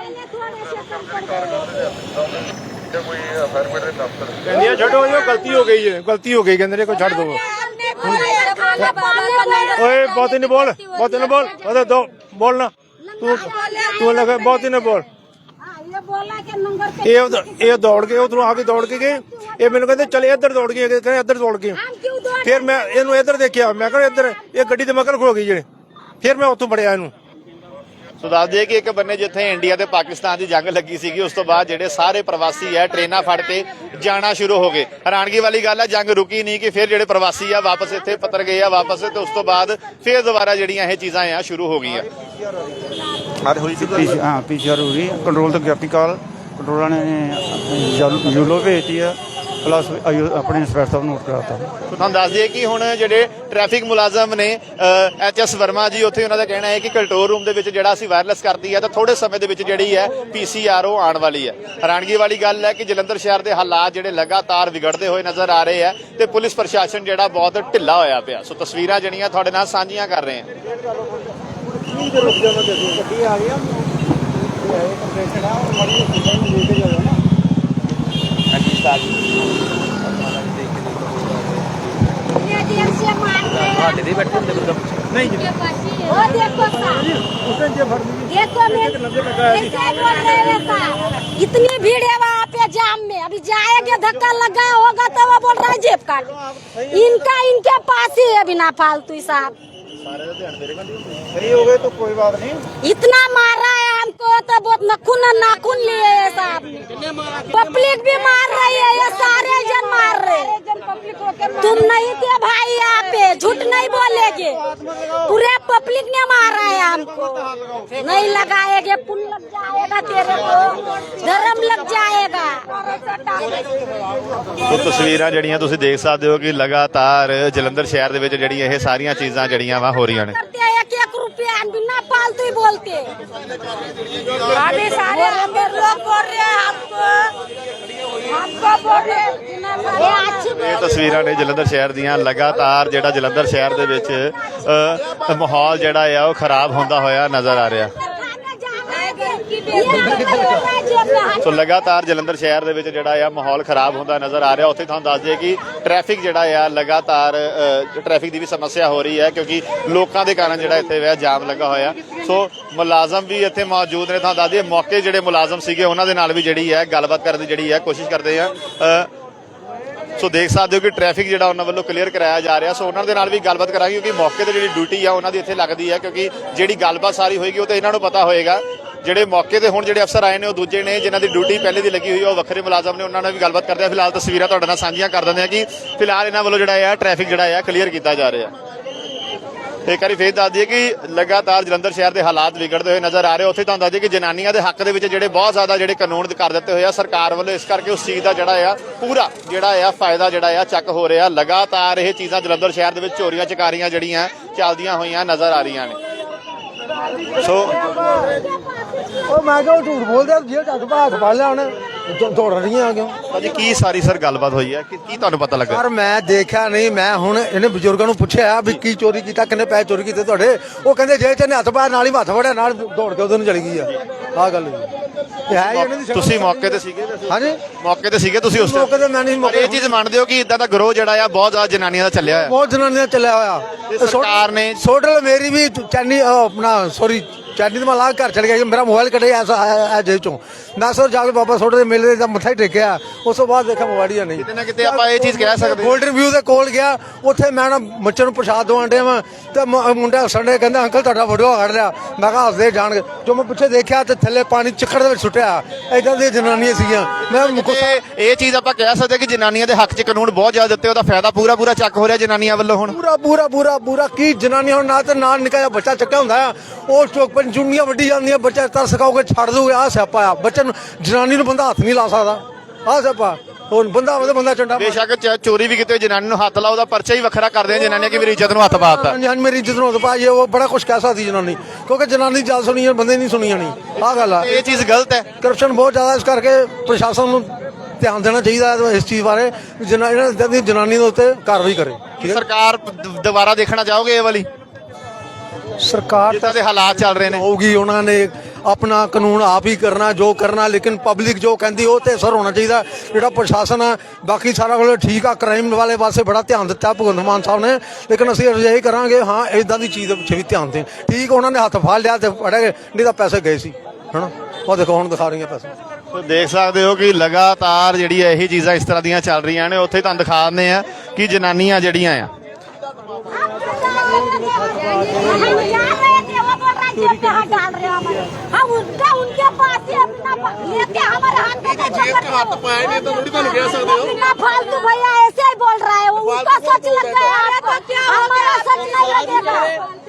B: ਕੋਈ ਫਾਇਰ ਬ੍ਰਿਗੇਡ ਦੇ ਅਫਸਰ ਕਹਿੰਦੀ ਆ ਛੱਡੋ ਜੋ ਗਲਤੀ ਹੋ ਗਈ ਹੈ ਗਲਤੀ ਹੋ ਗਈ ਕਹਿੰਦੇ ਨੇ ਕੋਈ ਛੱਡ ਦਿਓ ਓਏ ਬਹੁਤ ਹੀ ਨਹੀਂ ਬੋਲ ਬਹੁਤ ਹੀ ਨਹੀਂ ਬੋਲ ਉਹਦੇ ਦੋ ਬੋਲ ਨਾ। ਤੂੰ ਤੂੰ ਲਗਾ ਬਹੁਤ ਹੀ ਨਹੀਂ ਬੋਲ। ਇਹ ਉਧਰ ਇਹ ਦੌੜ ਕੇ ਉਧਰੋਂ ਆ ਕੇ ਦੌੜ ਕੇ ਗਏ। ਇਹ ਮੈਨੂੰ ਕਹਿੰਦੇ ਚੱਲ ਇੱਧਰ ਦੌੜ ਗਏ ਕਹਿੰਦੇ ਇੱਧਰ ਦੌੜ ਗਏ। ਫਿਰ ਮੈਂ ਇਹਨੂੰ ਇੱਧਰ ਦੇਖਿਆ ਮੈਂ ਕਹਿੰਦਾ ਇੱਧਰ ਇਹ ਗੱਡੀ ਦੇ ਮਗਰ ਖੋ ਗਈ ਜਿਹੜੇ। ਫਿਰ ਮੈਂ ਉੱਥੋਂ ਬੜਿਆ ਇਹਨੂੰ।
A: ਸੋ ਦੱਸ ਦਈਏ ਕਿ ਇੱਕ ਬੰਨੇ ਜਿੱਥੇ ਇੰਡੀਆ ਤੇ ਪਾਕਿਸਤਾਨ ਦੀ ਜੰਗ ਲੱਗੀ ਸੀਗੀ ਉਸ ਤੋਂ ਬਾਅਦ ਜਿਹੜੇ ਸਾਰੇ ਪ੍ਰਵਾਸੀ ਹੈ ਟ੍ਰੇਨਾਂ ਫੜ ਕੇ ਜਾਣਾ ਸ਼ੁਰੂ ਹੋ ਗਏ। ਹੈਰਾਨਗੀ ਵਾਲੀ ਗੱਲ ਹੈ ਜੰਗ ਰੁਕੀ ਨਹੀਂ ਕਿ ਫਿਰ ਜਿਹੜੇ ਪ੍ਰਵਾਸੀ ਆ ਵਾਪਸ ਇੱਥੇ ਪਤਰ ਗਏ ਆ ਵਾਪਸ ਤੇ ਉਸ ਤੋਂ ਬਾਅਦ ਫਿਰ ਦੁਬਾਰਾ ਜਿਹੜੀਆਂ ਇਹ ਚੀਜ਼ਾਂ ਆ ਸ਼ੁਰੂ ਹੋ ਗਈਆਂ।
J: ਪੀਸੀ ਹਾਂ ਪੀਸੀਆਰ ਹੋ ਗਈ। ਕੰਟਰੋਲ ਤੋਂ ਗ੍ਰਿਫਟੀ ਕਾਲ। ਕੰਟਰੋਲਰ ਨੇ ਯੂਲੋ ਭੇਜਤੀ ਆ। ਪਲੱਸ ਆਪਣੇ ਇੰਸਪੈਕਟਰ ਸਾਹਿਬ ਨੂੰ ਨੋਟ ਕਰਾਤਾ।
A: ਤੁਹਾਨੂੰ ਦੱਸ ਦਈਏ ਕਿ ਹੁਣ ਜਿਹੜੇ ਟ੍ਰੈਫਿਕ ਮੁਲਾਜ਼ਮ ਨੇ ਐਚ ਐਸ ਵਰਮਾ ਜੀ ਉੱਥੇ ਉਹਨਾਂ ਦਾ ਕਹਿਣਾ ਹੈ ਕਿ ਕੰਟਰੋਲ ਰੂਮ ਦੇ ਵਿੱਚ ਜਿਹੜਾ ਅਸੀਂ ਵਾਇਰਲੈਸ ਕਰਤੀ ਹੈ ਤਾਂ ਥੋੜੇ ਸਮੇਂ ਦੇ ਵਿੱਚ ਜਿਹੜੀ ਹੈ ਪੀਸੀਆਰ ਉਹ ਆਉਣ ਵਾਲੀ ਹੈ। ਹੈਰਾਨਗੀ ਵਾਲੀ ਗੱਲ ਹੈ ਕਿ ਜਲੰਧਰ ਸ਼ਹਿਰ ਦੇ ਹਾਲਾਤ ਜਿਹੜੇ ਲਗਾਤਾਰ ਵਿਗੜਦੇ ਹੋਏ ਨਜ਼ਰ ਆ ਰਹੇ ਆ ਤੇ ਪੁਲਿਸ ਪ੍ਰਸ਼ਾਸਨ ਜਿਹੜਾ ਬਹੁਤ ਢਿੱਲਾ ਹੋਇਆ ਪਿਆ। ਸੋ ਤਸਵੀਰਾਂ ਜਿਹੜੀਆਂ ਤੁਹਾਡੇ ਨਾਲ ਸਾਂਝੀਆਂ ਕਰ ਰਹੇ ਹਾਂ।
D: इतनी भीड़ है वहाँ पे जाम में अभी जाएँगे धक्का लगा होगा तो वो बोल रहा है जेब काट इनका इनके पास ही है बिना फालतू साहब
B: हो गए तो कोई बात नहीं
D: इतना मारा है हमको तो बहुत नखून नाखून लिए है साहब ने पब्लिक भी मार रही है ये सारे जन मार रहे हैं तुम नहीं थे भाई यहाँ पे झूठ नहीं बोलेगे पूरे पब्लिक ने मारा है हमको नहीं लगाएंगे पुल लग जाएगा तेरे को धर्म लग जाएगा
A: ਸੋ ਤਸਵੀਰਾਂ ਜਿਹੜੀਆਂ ਤੁਸੀਂ ਦੇਖ ਸਕਦੇ ਹੋ ਕਿ ਲਗਾਤਾਰ ਜਲੰਧਰ ਸ਼ਹਿਰ ਦੇ ਵਿੱਚ ਜਿਹੜੀਆਂ ਇਹ ਸਾਰੀਆਂ ਚੀਜ਼ਾਂ ਜਿਹੜੀਆਂ ਵਾ ਹੋ ਰਹੀਆਂ ਨੇ
D: करते हैं एक एक रुपया बिना फालतू ही बोलते अभी सारे अंदर लोग बोल रहे हैं हमको हमको बोल रहे हैं ये अच्छी
A: ਇਹ ਤਸਵੀਰਾਂ ਨੇ ਜਲੰਧਰ ਸ਼ਹਿਰ ਦੀਆਂ ਲਗਾਤਾਰ ਜਿਹੜਾ ਜਲੰਧਰ ਸ਼ਹਿਰ ਦੇ ਵਿੱਚ ਅ, ਮਾਹੌਲ ਜਿਹੜਾ ਆ ਉਹ ਖਰਾਬ ਹੁੰਦਾ ਹੋਇਆ ਨਜ਼ਰ ਆ ਰਿਹਾ ਸੋ ਲਗਾਤਾਰ ਜਲੰਧਰ ਸ਼ਹਿਰ ਦੇ ਵਿੱਚ ਜਿਹੜਾ ਆ ਮਾਹੌਲ ਖਰਾਬ ਹੁੰਦਾ ਨਜ਼ਰ ਆ ਰਿਹਾ। ਉੱਥੇ ਤੁਹਾਨੂੰ ਦੱਸ ਦਈਏ ਕਿ ਟ੍ਰੈਫਿਕ ਜਿਹੜਾ ਆ ਲਗਾਤਾਰ ਟ੍ਰੈਫਿਕ ਦੀ ਵੀ ਸਮੱਸਿਆ ਹੋ ਰਹੀ ਹੈ ਕਿਉਂਕਿ ਲੋਕਾਂ ਦੇ ਕਾਰਨ ਜਿਹੜਾ ਇੱਥੇ ਵਾ ਜਾਮ ਲੱਗਾ ਹੋਇਆ। ਸੋ ਮੁਲਾਜ਼ਮ ਵੀ ਇੱਥੇ ਮੌਜੂਦ ਨੇ। ਤੁਹਾਨੂੰ ਦੱਸ ਦਈਏ ਮੌਕੇ ਜਿਹੜੇ ਮੁਲਾਜ਼ਮ ਸੀਗੇ, ਉਹਨਾਂ ਦੇ ਨਾਲ ਵੀ ਜਿਹੜੀ ਹੈ ਗੱਲਬਾਤ ਕਰਨ ਦੀ ਜਿਹੜੀ ਹੈ ਕੋਸ਼ਿਸ਼ ਕਰਦੇ ਆ। ਸੋ ਦੇਖ ਸਕਦੇ ਹੋ ਕਿ ਟ੍ਰੈਫਿਕ ਜਿਹੜਾ ਉਹਨਾਂ ਵੱਲੋਂ ਕਲੀਅਰ ਕਰਾਇਆ ਜਾ ਰਿਹਾ। ਸੋ ਉਹਨਾਂ ਦੇ ਨਾਲ ਵੀ ਗੱਲਬਾਤ ਕਰਾਂਗੇ ਕਿਉਂਕਿ ਮੌਕੇ ਤੇ ਜਿਹੜੀ ਡਿਊਟੀ ਆ, ਉਹਨਾਂ ਦੀ ਇੱਥੇ ਲੱਗਦੀ ਹੈ ਕਿਉਂਕਿ ਜਿਹੜੀ ਗੱਲਬਾਤ ਸਾਰੀ ਹੋਏਗੀ, ਉਹ ਤੇ ਇਹਨਾਂ ਨੂੰ ਪਤਾ ਹੋਏਗਾ। ਜਿਹੜੇ ਮੌਕੇ ਤੇ ਹੁਣ ਜਿਹੜੇ ਅਫਸਰ ਆਏ ਨੇ, ਉਹ ਦੂਜੇ ਨੇ, ਜਿਨ੍ਹਾਂ ਦੀ ਡਿਊਟੀ ਪਹਿਲੇ ਦੀ ਲੱਗੀ ਹੋਈ ਆ, ਉਹ ਵੱਖਰੇ ਮੁਲਾਜ਼ਮ ਨੇ, ਉਹਨਾਂ ਨਾਲ ਵੀ ਗੱਲਬਾਤ ਕਰਦੇ ਆ। ਫਿਲਹਾਲ ਤਸਵੀਰਾਂ ਤੁਹਾਡੇ ਨਾਲ ਸਾਂਝੀਆਂ ਕਰ ਦਿੰਦੇ ਆ ਕਿ ਫਿਲਹਾਲ ਇਹਨਾਂ ਵੱਲੋਂ ਜਿਹੜਾ ਆ ਟ੍ਰੈਫਿਕ ਜਿਹੜਾ ਆ ਕਲੀਅਰ ਕੀਤਾ ਜਾ ਰਿਹਾ। ਇੱਕ ਵਾਰੀ ਫੇਰ ਦੱਸ ਦਈਏ ਕਿ ਲਗਾਤਾਰ ਜਲੰਧਰ ਸ਼ਹਿਰ ਦੇ ਹਾਲਾਤ ਵਿਗੜਦੇ ਹੋਏ ਨਜ਼ਰ ਆ ਰਹੇ ਉੱਥੇ ਤੁਹਾਨੂੰ ਦੱਸ ਦਈਏ ਕਿ ਜਨਾਨੀਆਂ ਦੇ ਹੱਕ ਦੇ ਵਿੱਚ ਜਿਹੜੇ ਬਹੁਤ ਜ਼ਿਆਦਾ ਜਿਹੜੇ ਕਾਨੂੰਨ ਕਰ ਦਿੱਤੇ ਹੋਏ ਆ, ਸਰਕਾਰ ਵੱਲੋਂ ਇਸ ਕਰਕੇ ਉਸ ਚੀਜ਼ ਦਾ ਜਿਹੜਾ ਆ, ਪੂਰਾ ਜਿਹੜਾ ਆ, ਫਾਇਦਾ ਜਿਹੜਾ ਆ, ਚੱਕ ਹੋ ਰਿਹਾ। ਲਗਾਤਾਰ ਇਹ ਚੀਜ਼ਾਂ ਜਲੰਧਰ ਸ਼ਹਿਰ ਦੇ ਵਿੱਚ ਚੋਰੀਆਂ ਚਕਾਰੀਆਂ ਜਿਹੜੀਆਂ ਚੱਲਦੀਆਂ ਹੋਈਆਂ ਨਜ਼ਰ ਆ ਰਹੀਆਂ ਨੇ। ਸੋ
B: ਉਹ ਮੈਂ ਕਿਹਾ ਉਹ ਝੂਠ ਬੋਲਦੇ ਜੇਲ੍ਹ ਚੱਕ ਬਾਹਰ ਫੜ ਲਿਆ ਉਹਨੇ। ਦੌੜ ਰਹੀਆਂ ਆ ਕਿਉਂ?
A: ਭਾਜੀ ਕੀ ਸਾਰੀ ਸਰ ਗੱਲਬਾਤ ਹੋਈ ਹੈ? ਕਿ ਕੀ ਤੁਹਾਨੂੰ ਪਤਾ ਲੱਗਾ?
K: ਪਰ ਮੈਂ ਦੇਖਿਆ ਨਹੀਂ ਮੈਂ ਹੁਣ ਇਹਨੇ ਬਜ਼ੁਰਗਾਂ ਨੂੰ ਪੁੱਛਿਆ ਵੀ ਕੀ ਚੋਰੀ ਕੀਤਾ ਕਿੰਨੇ ਪੈਸੇ ਚੋਰੀ ਕੀਤੇ ਤੁਹਾਡੇ? ਉਹ ਕਹਿੰਦੇ ਜੇ ਚ ਹੱਥ ਪਾਇਆ ਨਾਲ ਹੀ ਹੱਥ ਫੜਿਆ ਨਾਲ ਦੌੜ ਕੇ ਉਧਰ ਨੂੰ ਚਲੀ ਗਈ ਆ। ਆਹ ਗੱਲ ਹੋਈ। ਇਹ ਹੈ ਹੀ ਇਹਨਾਂ ਦੀ ਸ਼ਕਲ।
A: ਤੁਸੀਂ ਮੌਕੇ ਤੇ ਸੀਗੇ?
K: ਹਾਂਜੀ।
A: ਮੌਕੇ ਤੇ ਸੀਗੇ ਤੁਸੀਂ ਉਸ time?
K: ਮੌਕੇ ਤੇ ਮੈਂ ਨਹੀਂ
A: ਪਰ
K: ਮੌਕੇ
A: ਇਹ ਚੀਜ਼ ਮੰਨਦੇ ਹੋ ਕਿ ਇਦਾਂ ਦਾ ਗਰੋਹ ਜਿਹੜਾ ਆ ਬਹੁਤ ਜ਼ਿਆਦਾ ਜਨਾਨੀਆਂ ਦਾ ਚੱਲਿਆ ਹੋਇਆ?
K: ਬਹੁਤ ਜਨਾਨੀਆਂ ਚੱਲਿਆ
A: ਤੇ
K: ਹੋਇਆ
A: ਸਰਕਾਰ ਨੇ-
K: ਸੋਡਲ ਮੇਰੀ ਵੀ ਚੈਨੀ ਉਹ ਆਪਣਾ ਸੌਰੀ ਚੈਨੀ ਤੇ ਮੈਂ ਲਾ ਕੇ ਘਰ ਚੜ ਗਿਆ ਜੀ, ਮੇਰਾ ਮੋਬਾਈਲ ਕੱਢੇ ਐਸਾ ਆਇਆ ਜੇ ਚੋਂ ਮੈਂ ਸਰ ਜਾ ਕੇ ਬਾਬਾ ਛੋਟੇ ਦੇ ਮੇਲੇ ਦਾ ਮੱਥਾ ਹੀ ਟੇਕਿਆ। ਉਸ ਤੋਂ ਬਾਅਦ ਦੇਖਿਆ ਮੋਬਾਈਲ ਹੀ ਨਹੀਂ।
A: ਕਿਤੇ ਨਾ ਕਿਤੇ ਆਪਾਂ ਇਹ ਚੀਜ਼ ਕਹਿ ਸਕਦੇ।
K: ਗੋਲਡਨ ਵਿਊ ਦੇ ਕੋਲ ਗਿਆ ਉੱਥੇ ਮੈਂ ਨਾ ਬੱਚੇ ਨੂੰ ਪ੍ਰਸ਼ਾਦ ਦਵਾਉਣ ਡਿਆ ਵਾਂ ਤੇ ਮ- ਮੁੰਡਾ ਹੱਸਣ ਡਿਆ ਕਹਿੰਦਾ ਅੰਕਲ ਤੁਹਾਡਾ ਵੀਡੀਓ ਕੱਢ ਲਿਆ ਮੈਂ ਕਿਹਾ ਹੱਸਦੇ ਜਾਣਗੇ ਜੋ ਮੈਂ ਪਿੱਛੇ ਦੇਖਿਆ ਤੇ ਥੱਲੇ ਪਾਣੀ ਚਿੱਕੜ ਦੇ ਵਿੱਚ ਸੁੱਟਿਆ। ਇਦਾਂ ਦੀਆਂ ਜਨਾਨੀਆਂ ਸੀਗੀਆਂ। ਮੈਂ ਗੁੱਸਾ
A: ਇਹ ਇਹ ਚੀਜ਼ ਆਪਾਂ ਕਹਿ ਸਕਦੇ ਕਿ ਜਨਾਨੀਆਂ ਦੇ ਹੱਕ 'ਚ ਕਾਨੂੰਨ ਬਹੁਤ ਜ਼ਿਆਦਾ ਦਿੱਤੇ ਉਹਦਾ ਫਾਇਦਾ ਪੂਰਾ ਪੂਰਾ ਚੱਕ ਹੋ ਰਿਹਾ ਜਨਾਨੀਆਂ ਵੱਲੋਂ ਹੁਣ।
K: ਪੂਰਾ ਪੂਰਾ ਪੂਰਾ ਪੂਰਾ। ਕੀ ਜਨਾਨੀਆਂ ਹੁਣ ਨਾ ਤੇ ਨਾਲ ਨਿੱਕਾ ਬੱਚਾ ਚੱਕਿਆ ਹੁੰਦਾ ਆ ਉਹ ਚੋਕ ਪਰ ਚੁੰਨੀਆਂ ਵੱਡੀ ਜਾਂਦੀਆਂ ਬੱਚਾ ਤਰਸ ਖਾਓਗੇ ਛੱਡ ਦੂਗੇ ਆ ਸਿਆਪਾ ਆ। ਬੱਚੇ ਨੂੰ ਜਨਾਨੀ ਨੂੰ ਬੰਦਾ ਹੱਥ ਨਹੀਂ ਲਾ ਸਕਦਾ। ਆ ਸਿਆਪਾ। ਹੁਣ ਬੰਦਾ ਤਾਂ ਬੰਦਾ ਚੰਡਾ
A: ਬੇਸ਼ੱਕ ਚ- ਚੋਰੀ ਵੀ ਕਿਤੇ ਜਨਾਨੀ ਨੂੰ ਹੱਥ ਲਾਓ ਉਹਦਾ ਪਰਚਾ ਹੀ ਵੱਖਰਾ ਕਰਦੇ ਆ ਜਨਾਨੀਆਂ ਕਿ ਮੇਰੀ ਇੱਜ਼ਤ ਨੂੰ ਹੱਥ ਪਾਤਾ
K: ਹਾਂਜੀ ਹਾਂਜੀ ਮੇਰੀ ਇੱਜ਼ਤ ਨੂੰ ਹੱਥ ਪਾ ਉਹ ਬੜਾ ਕੁਝ ਕਹਿ ਸਕਦੀ ਜਨਾਨੀ। ਕਿਉਂਕਿ ਜਨਾਨੀ ਜਲ ਸੁਣੀ ਹੈ ਬੰਦੇ ਨਹੀਂ ਸੁਣੀ ਜਾਣੀ। ਆ ਗੱਲ ਆ।
A: ਇਹ ਚੀਜ਼ ਗਲਤ ਹੈ।
K: ਕਰਪਸ਼ਨ ਬਹੁਤ ਜ਼ਿਆਦਾ ਇਸ ਕਰਕੇ ਪ੍ਰਸ਼ਾਸਨ ਨੂੰ ਧਿਆਨ ਦੇਣਾ ਚਾਹੀਦਾ ਹੈ ਇਸ ਚੀਜ਼ ਬਾਰੇ। ਦੀ ਜਨਾਨੀ ਦੇ ਉੱਤੇ ਕਾਰਵਾਈ ਕਰੇ। ਠੀਕ ਹੈ?
A: ਸਰਕਾਰ ਦ- ਦੁਬਾਰਾ ਦੇਖਣਾ ਚਾਹੋਗੇ ਇਹ ਵਾਲੀ?
K: ਸਰਕਾਰ
A: ਜਿੱਦਾਂ ਦੇ ਹਾਲਾਤ ਚੱਲ ਰਹੇ ਨੇ।
K: ਹੋਊਗੀ ਉਹਨਾਂ ਨੇ ਆਪਣਾ ਕਾਨੂੰਨ ਆਪ ਹੀ ਕਰਨਾ ਜੋ ਕਰਨਾ ਲੇਕਿਨ ਪਬਲਿਕ ਜੋ ਕਹਿੰਦੀ ਉਹ ਤੇ ਅਸਰ ਹੋਣਾ ਚਾਹੀਦਾ। ਜਿਹੜਾ ਪ੍ਰਸ਼ਾਸਨ ਆ ਬਾਕੀ ਸਾਰਾ ਕੁਝ ਠੀਕ ਆ ਕ੍ਰਾਈਮ ਵਾਲੇ ਪਾਸੇ ਬੜਾ ਧਿਆਨ ਦਿੱਤਾ ਭਗਵੰਤ ਮਾਨ ਸਾਹਿਬ ਨੇ। ਲੇਕਿਨ ਅਸੀਂ ਅਜਿਹੀ ਕਰਾਂਗੇ ਹਾਂ ਇਦਾਂ ਦੀ ਚੀਜ਼ ਦੇ ਪਿੱਛੇ ਵੀ ਧਿਆਨ ਦੇਣ। ਠੀਕ ਉਹਨਾਂ ਨੇ ਹੱਥ ਫੜ ਲਿਆ ਤੇ ਫੜ ਗਏ ਨਹੀਂ ਤਾਂ ਪੈਸੇ ਗਏ ਸੀ ਹਨਾ? ਉਹ ਦੇਖੋ ਹੁਣ ਦਿਖਾ ਰਹੀਆਂ ਪੈਸੇ।
A: ਸੋ ਦੇਖ ਸਕਦੇ ਹੋ ਕਿ ਲਗਾਤਾਰ ਜਿਹੜੀ ਹੈ ਇਹੀ ਚੀਜ਼ਾਂ ਇਸ ਤਰ੍ਹਾਂ ਦੀਆਂ ਚੱਲ ਰਹੀਆਂ ਨੇ। ਉੱਥੇ ਤੁਹਾਨੂੰ ਦਿਖਾ ਦਿੰਦੇ ਆ ਕਿ ਜਨਾਨੀਆਂ ਜਿਹੜੀਆਂ ਆ।
D: हम जा रहे थे वो बोल रहा है जेब में हाथ डाल रहे हो हमारे हम उनका उनके पास ही अपना प- लेके हमारे हाथ में कैसे कर रहे हो बिना फालतू भैया ऐसे ही बोल रहा है वो उसका सच लगता है आपको हमारा सच नहीं लगेगा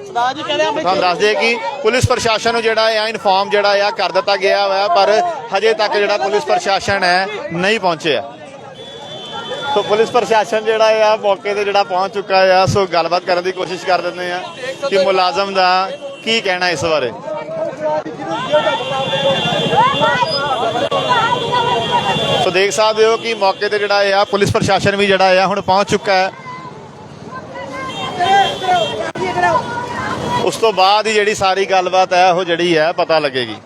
G: ਸਰਦਾਰ ਜੀ ਕਹਿੰਦੇ ਆ
A: ਤੁਹਾਨੂੰ ਦੱਸ ਦਈਏ ਕਿ ਪੁਲਿਸ ਪ੍ਰਸ਼ਾਸਨ ਨੂੰ ਜਿਹੜਾ ਆ ਇਨਫਾਰਮ ਜਿਹੜਾ ਆ ਕਰ ਦਿੱਤਾ ਗਿਆ ਹੋਇਆ ਪਰ ਹਜੇ ਤੱਕ ਜਿਹੜਾ ਪੁਲਿਸ ਪ੍ਰਸ਼ਾਸਨ ਹੈ ਨਹੀਂ ਪਹੁੰਚਿਆ ਸੋ ਪੁਲਿਸ ਪ੍ਰਸ਼ਾਸਨ ਜਿਹੜਾ ਆ, ਮੌਕੇ ਤੇ ਜਿਹੜਾ ਪਹੁੰਚ ਚੁੱਕਾ ਆ, ਸੋ ਗੱਲਬਾਤ ਕਰਨ ਦੀ ਕੋਸ਼ਿਸ਼ ਕਰ ਦਿੰਦੇ ਆ ਕਿ ਮੁਲਾਜ਼ਮ ਦਾ ਕੀ ਕਹਿਣਾ ਇਸ ਬਾਰੇ। ਸੋ ਦੇਖ ਸਕਦੇ ਹੋ ਕਿ ਮੌਕੇ ਤੇ ਜਿਹੜਾ ਆ, ਪੁਲਿਸ ਪ੍ਰਸ਼ਾਸਨ ਵੀ ਜਿਹੜਾ ਆ, ਹੁਣ ਪਹੁੰਚ ਚੁੱਕਾ ਹੈ। ਉਸ ਤੋਂ ਬਾਅਦ ਹੀ ਜਿਹੜੀ ਸਾਰੀ ਗੱਲਬਾਤ ਹੈ, ਉਹ ਜਿਹੜੀ ਹੈ, ਪਤਾ ਲੱਗੇਗੀ।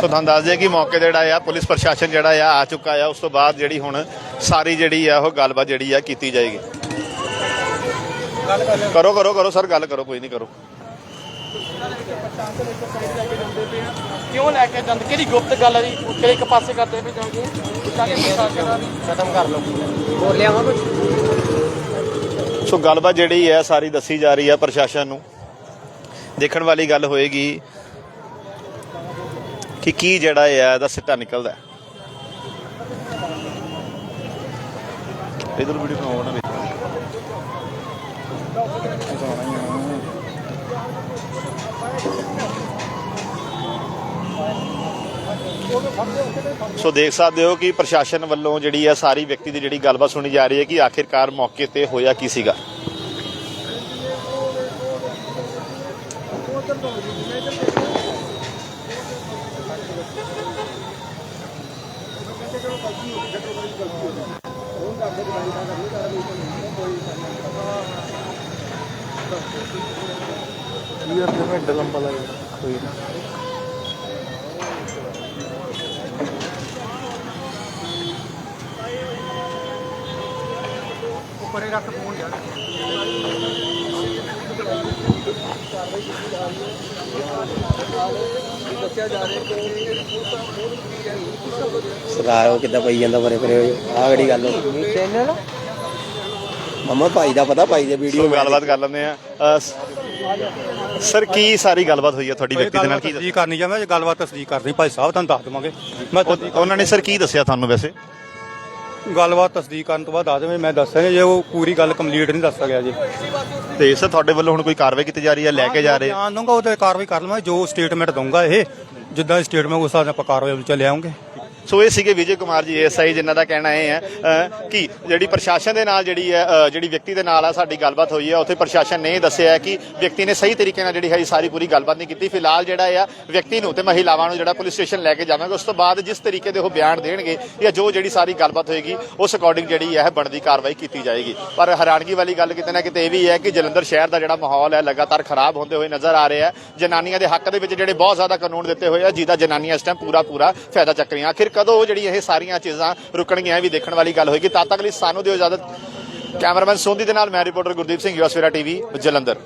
A: ਸੋ ਤੁਹਾਨੂੰ ਦੱਸ ਦਈਏ ਕਿ ਮੌਕੇ ਤੇ ਜਿਹੜਾ ਆ, ਪੁਲਿਸ ਪ੍ਰਸ਼ਾਸਨ ਜਿਹੜਾ ਆ ਆ ਚੁੱਕਾ ਆ। ਉਸ ਤੋਂ ਬਾਅਦ ਜਿਹੜੀ ਹੁਣ ਸਾਰੀ ਜਿਹੜੀ ਆ, ਉਹ ਗੱਲਬਾਤ ਜਿਹੜੀ ਆ ਕੀਤੀ ਜਾਏਗੀ। ਕਰੋ ਕਰੋ ਕਰੋ, ਸਰ, ਗੱਲ ਕਰੋ, ਕੋਈ ਨਹੀਂ ਕਰੋ।
G: ਕਿਉਂ ਲੈ ਕੇ ਜਾਂਦੇ? ਕਿਹੜੀ ਗੁਪਤ ਗੱਲ ਹੈ ਜੀ? ਕਿਹੜੇ ਇੱਕ ਪਾਸੇ ਕਰਦੇ ਵੀ ਜਾਓਗੇ ਤਾਂ ਕਿ ਪ੍ਰਸ਼ਾਸਨ ਖਤਮ ਕਰ ਲਓ। ਬੋਲਿਆ ਵਾ ਕੁਝ
A: ਸੋ ਗੱਲਬਾਤ ਜਿਹੜੀ ਹੈ ਸਾਰੀ ਦੱਸੀ ਜਾ ਰਹੀ ਹੈ ਪ੍ਰਸ਼ਾਸਨ ਨੂੰ। ਦੇਖਣ ਵਾਲੀ ਗੱਲ ਹੋਏਗੀ ਕਿ ਕੀ ਜਿਹੜਾ ਹੈ ਇਹਦਾ ਸਿੱਟਾ ਨਿਕਲਦਾ ਇਧਰ ਵੀਡੀਓ ਬਣਾਓ ਸੋ ਦੇਖ ਸਕਦੇ ਹੋ ਕਿ ਪ੍ਰਸ਼ਾਸਨ ਵੱਲੋਂ ਜਿਹੜੀ ਹੈ ਸਾਰੀ ਵਿਅਕਤੀ ਦੀ ਜਿਹੜੀ ਗੱਲਬਾਤ ਸੁਣੀ ਜਾ ਰਹੀ ਹੈ ਕਿ ਆਖਿਰਕਾਰ ਮੌਕੇ ਤੇ ਹੋਇਆ ਕੀ ਸੀਗਾ?
F: ਸਰਦਾਰ ਉਹ ਕਿੱਦਾਂ ਪਈ ਜਾਂਦਾ ਬਰੇ ਬਰੇ ਆਹ ਕਿਹੜੀ ਗੱਲ ਹੋ ਚੈਨਲ ਮਮਾ ਭਾਈ ਦਾ ਪਤਾ ਭਾਈ ਦੇ ਵੀਡੀਓ
A: ਗੱਲਬਾਤ ਕਰ ਲੈਂਦੇ ਆ ਸਰ ਕੀ ਸਾਰੀ ਗੱਲਬਾਤ ਹੋਈ ਹੈ ਤੁਹਾਡੀ ਵਿਅਕਤੀ ਦੇ ਨਾਲ? ਕੀ
J: ਤਸਦੀਕ ਕਰਨੀ ਜਾਂ ਮੈਂ ਗੱਲਬਾਤ ਤਸਦੀਕ ਕਰਨੀ? ਭਾਈ ਸਾਹਿਬ ਤੁਹਾਨੂੰ ਦੱਸ ਦਵਾਂਗੇ। ਮੈਂ
A: ਉਹ- ਉਹਨਾਂ ਨੇ ਸਰ ਕੀ ਦੱਸਿਆ ਤੁਹਾਨੂੰ ਵੈਸੇ?
J: ਗੱਲਬਾਤ ਤਸਦੀਕ ਕਰਨ ਤੋਂ ਬਾਅਦ ਦੱਸ ਦੇਵਾਂ ਮੈਂ ਦੱਸਾਂਗਾ ਜੇ ਉਹ ਪੂਰੀ ਗੱਲ ਕੰਪਲੀਟ ਨਹੀਂ ਦੱਸ ਸਕਿਆ ਜੀ
A: ਤੇ ਸਰ ਤੁਹਾਡੇ ਵੱਲੋਂ ਹੁਣ ਕੋਈ ਕਾਰਵਾਈ ਕੀਤੀ ਜਾ ਰਹੀ ਹੈ ਲੈ ਕੇ ਜਾ ਰਹੇ ਹੋ?
J: ਬਿਆਨ ਦਊਂਗਾ ਉਹ ਤੇ ਕਾਰਵਾਈ ਕਰ ਲਵਾਂਗੇ ਜੋ ਸਟੇਟਮੈਂਟ ਦਊਂਗਾ ਇਹ ਜਿੱਦਾਂ ਸਟੇਟਮੈਂਟ ਉਸ ਹਿਸਾਬ ਨਾਲ ਆਪਾਂ ਕਾਰਵਾਈ ਵਿੱਚ ਲੈ ਆਉਂਗੇ
A: ਸੋ ਇਹ ਸੀਗੇ ਵਿਜੇ ਕੁਮਾਰ ਜੀ ਐਸਆਈ ਜਿਨ੍ਹਾਂ ਦਾ ਕਹਿਣਾ ਇਹ ਹੈ ਕਿ ਜਿਹੜੀ ਪ੍ਰਸ਼ਾਸਨ ਦੇ ਨਾਲ ਜਿਹੜੀ ਹੈ ਜਿਹੜੀ ਵਿਅਕਤੀ ਦੇ ਨਾਲ ਆ ਸਾਡੀ ਗੱਲਬਾਤ ਹੋਈ ਹੈ, ਉੱਥੇ ਪ੍ਰਸ਼ਾਸਨ ਨੇ ਇਹ ਦੱਸਿਆ ਕਿ ਵਿਅਕਤੀ ਨੇ ਸਹੀ ਤਰੀਕੇ ਨਾਲ ਜਿਹੜੀ ਹੈ ਇਹ ਸਾਰੀ ਪੂਰੀ ਗੱਲਬਾਤ ਨਹੀਂ ਕੀਤੀ। ਫਿਲਹਾਲ ਜਿਹੜਾ ਆ, ਵਿਅਕਤੀ ਨੂੰ ਤੇ ਮਹਿਲਾਵਾਂ ਨੂੰ ਜਿਹੜਾ ਪੁਲਿਸ ਸਟੇਸ਼ਨ ਲੈ ਕੇ ਜਾਵਾਂਗੇ, ਉਸ ਤੋਂ ਬਾਅਦ ਜਿਸ ਤਰੀਕੇ ਦੇ ਉਹ ਬਿਆਨ ਦੇਣਗੇ ਜਾਂ ਜੋ ਜਿਹੜੀ ਸਾਰੀ ਗੱਲਬਾਤ ਹੋਏਗੀ, ਉਸ ਅਕੋਰਡਿੰਗ ਜਿਹੜੀ ਹੈ ਬਣਦੀ ਕਾਰਵਾਈ ਕੀਤੀ ਜਾਏਗੀ। ਪਰ ਹੈਰਾਨਗੀ ਵਾਲੀ ਗੱਲ ਕਿਤੇ ਨਾ ਕਿਤੇ ਇਹ ਵੀ ਹੈ ਕਿ ਜਲੰਧਰ ਸ਼ਹਿਰ ਦਾ ਜਿਹੜਾ ਮਾਹੌਲ ਹੈ, ਲਗਾਤਾਰ ਖਰਾਬ ਹੁੰਦੇ ਹੋਏ ਨਜ਼ਰ ਆ ਰਿਹਾ ਹੈ। ਜਨਾਨੀਆਂ ਦੇ ਹੱਕ ਦੇ ਵਿੱਚ ਜਿਹੜੇ ਬਹੁਤ ਜ਼ਿਆਦਾ ਕਾਨੂੰਨ ਦਿੱਤੇ ਹੋਏ ਆ, ਜਿਹਦਾ ਜਨਾਨੀਆਂ ਇਸ ਟਾਈਮ ਪੂਰਾ ਪੂਰਾ ਫਾਇਦਾ ਚੱਕ ਰਹੀਆਂ। ਆਖਿਰ ਕਦੋਂ ਜਿਹੜੀ ਇਹ ਸਾਰੀਆਂ ਚੀਜ਼ਾਂ ਰੁਕਣਗੀਆਂ ਇਹ ਵੀ ਦੇਖਣ ਵਾਲੀ ਗੱਲ ਹੋਏਗੀ। ਤਦ ਤੱਕ ਲਈ ਸਾਨੂੰ ਦਿਓ ਇਜਾਜ਼ਤ। ਕੈਮਰਾਮੈਨ ਸੋਂਦੀ ਦੇ ਨਾਲ ਮੈਂ ਰਿਪੋਰਟਰ ਗੁਰਦੀਪ ਸਿੰਘ ਯੂਐਸਵੇਰਾ ਟੀਵੀ, ਜਲੰਧਰ।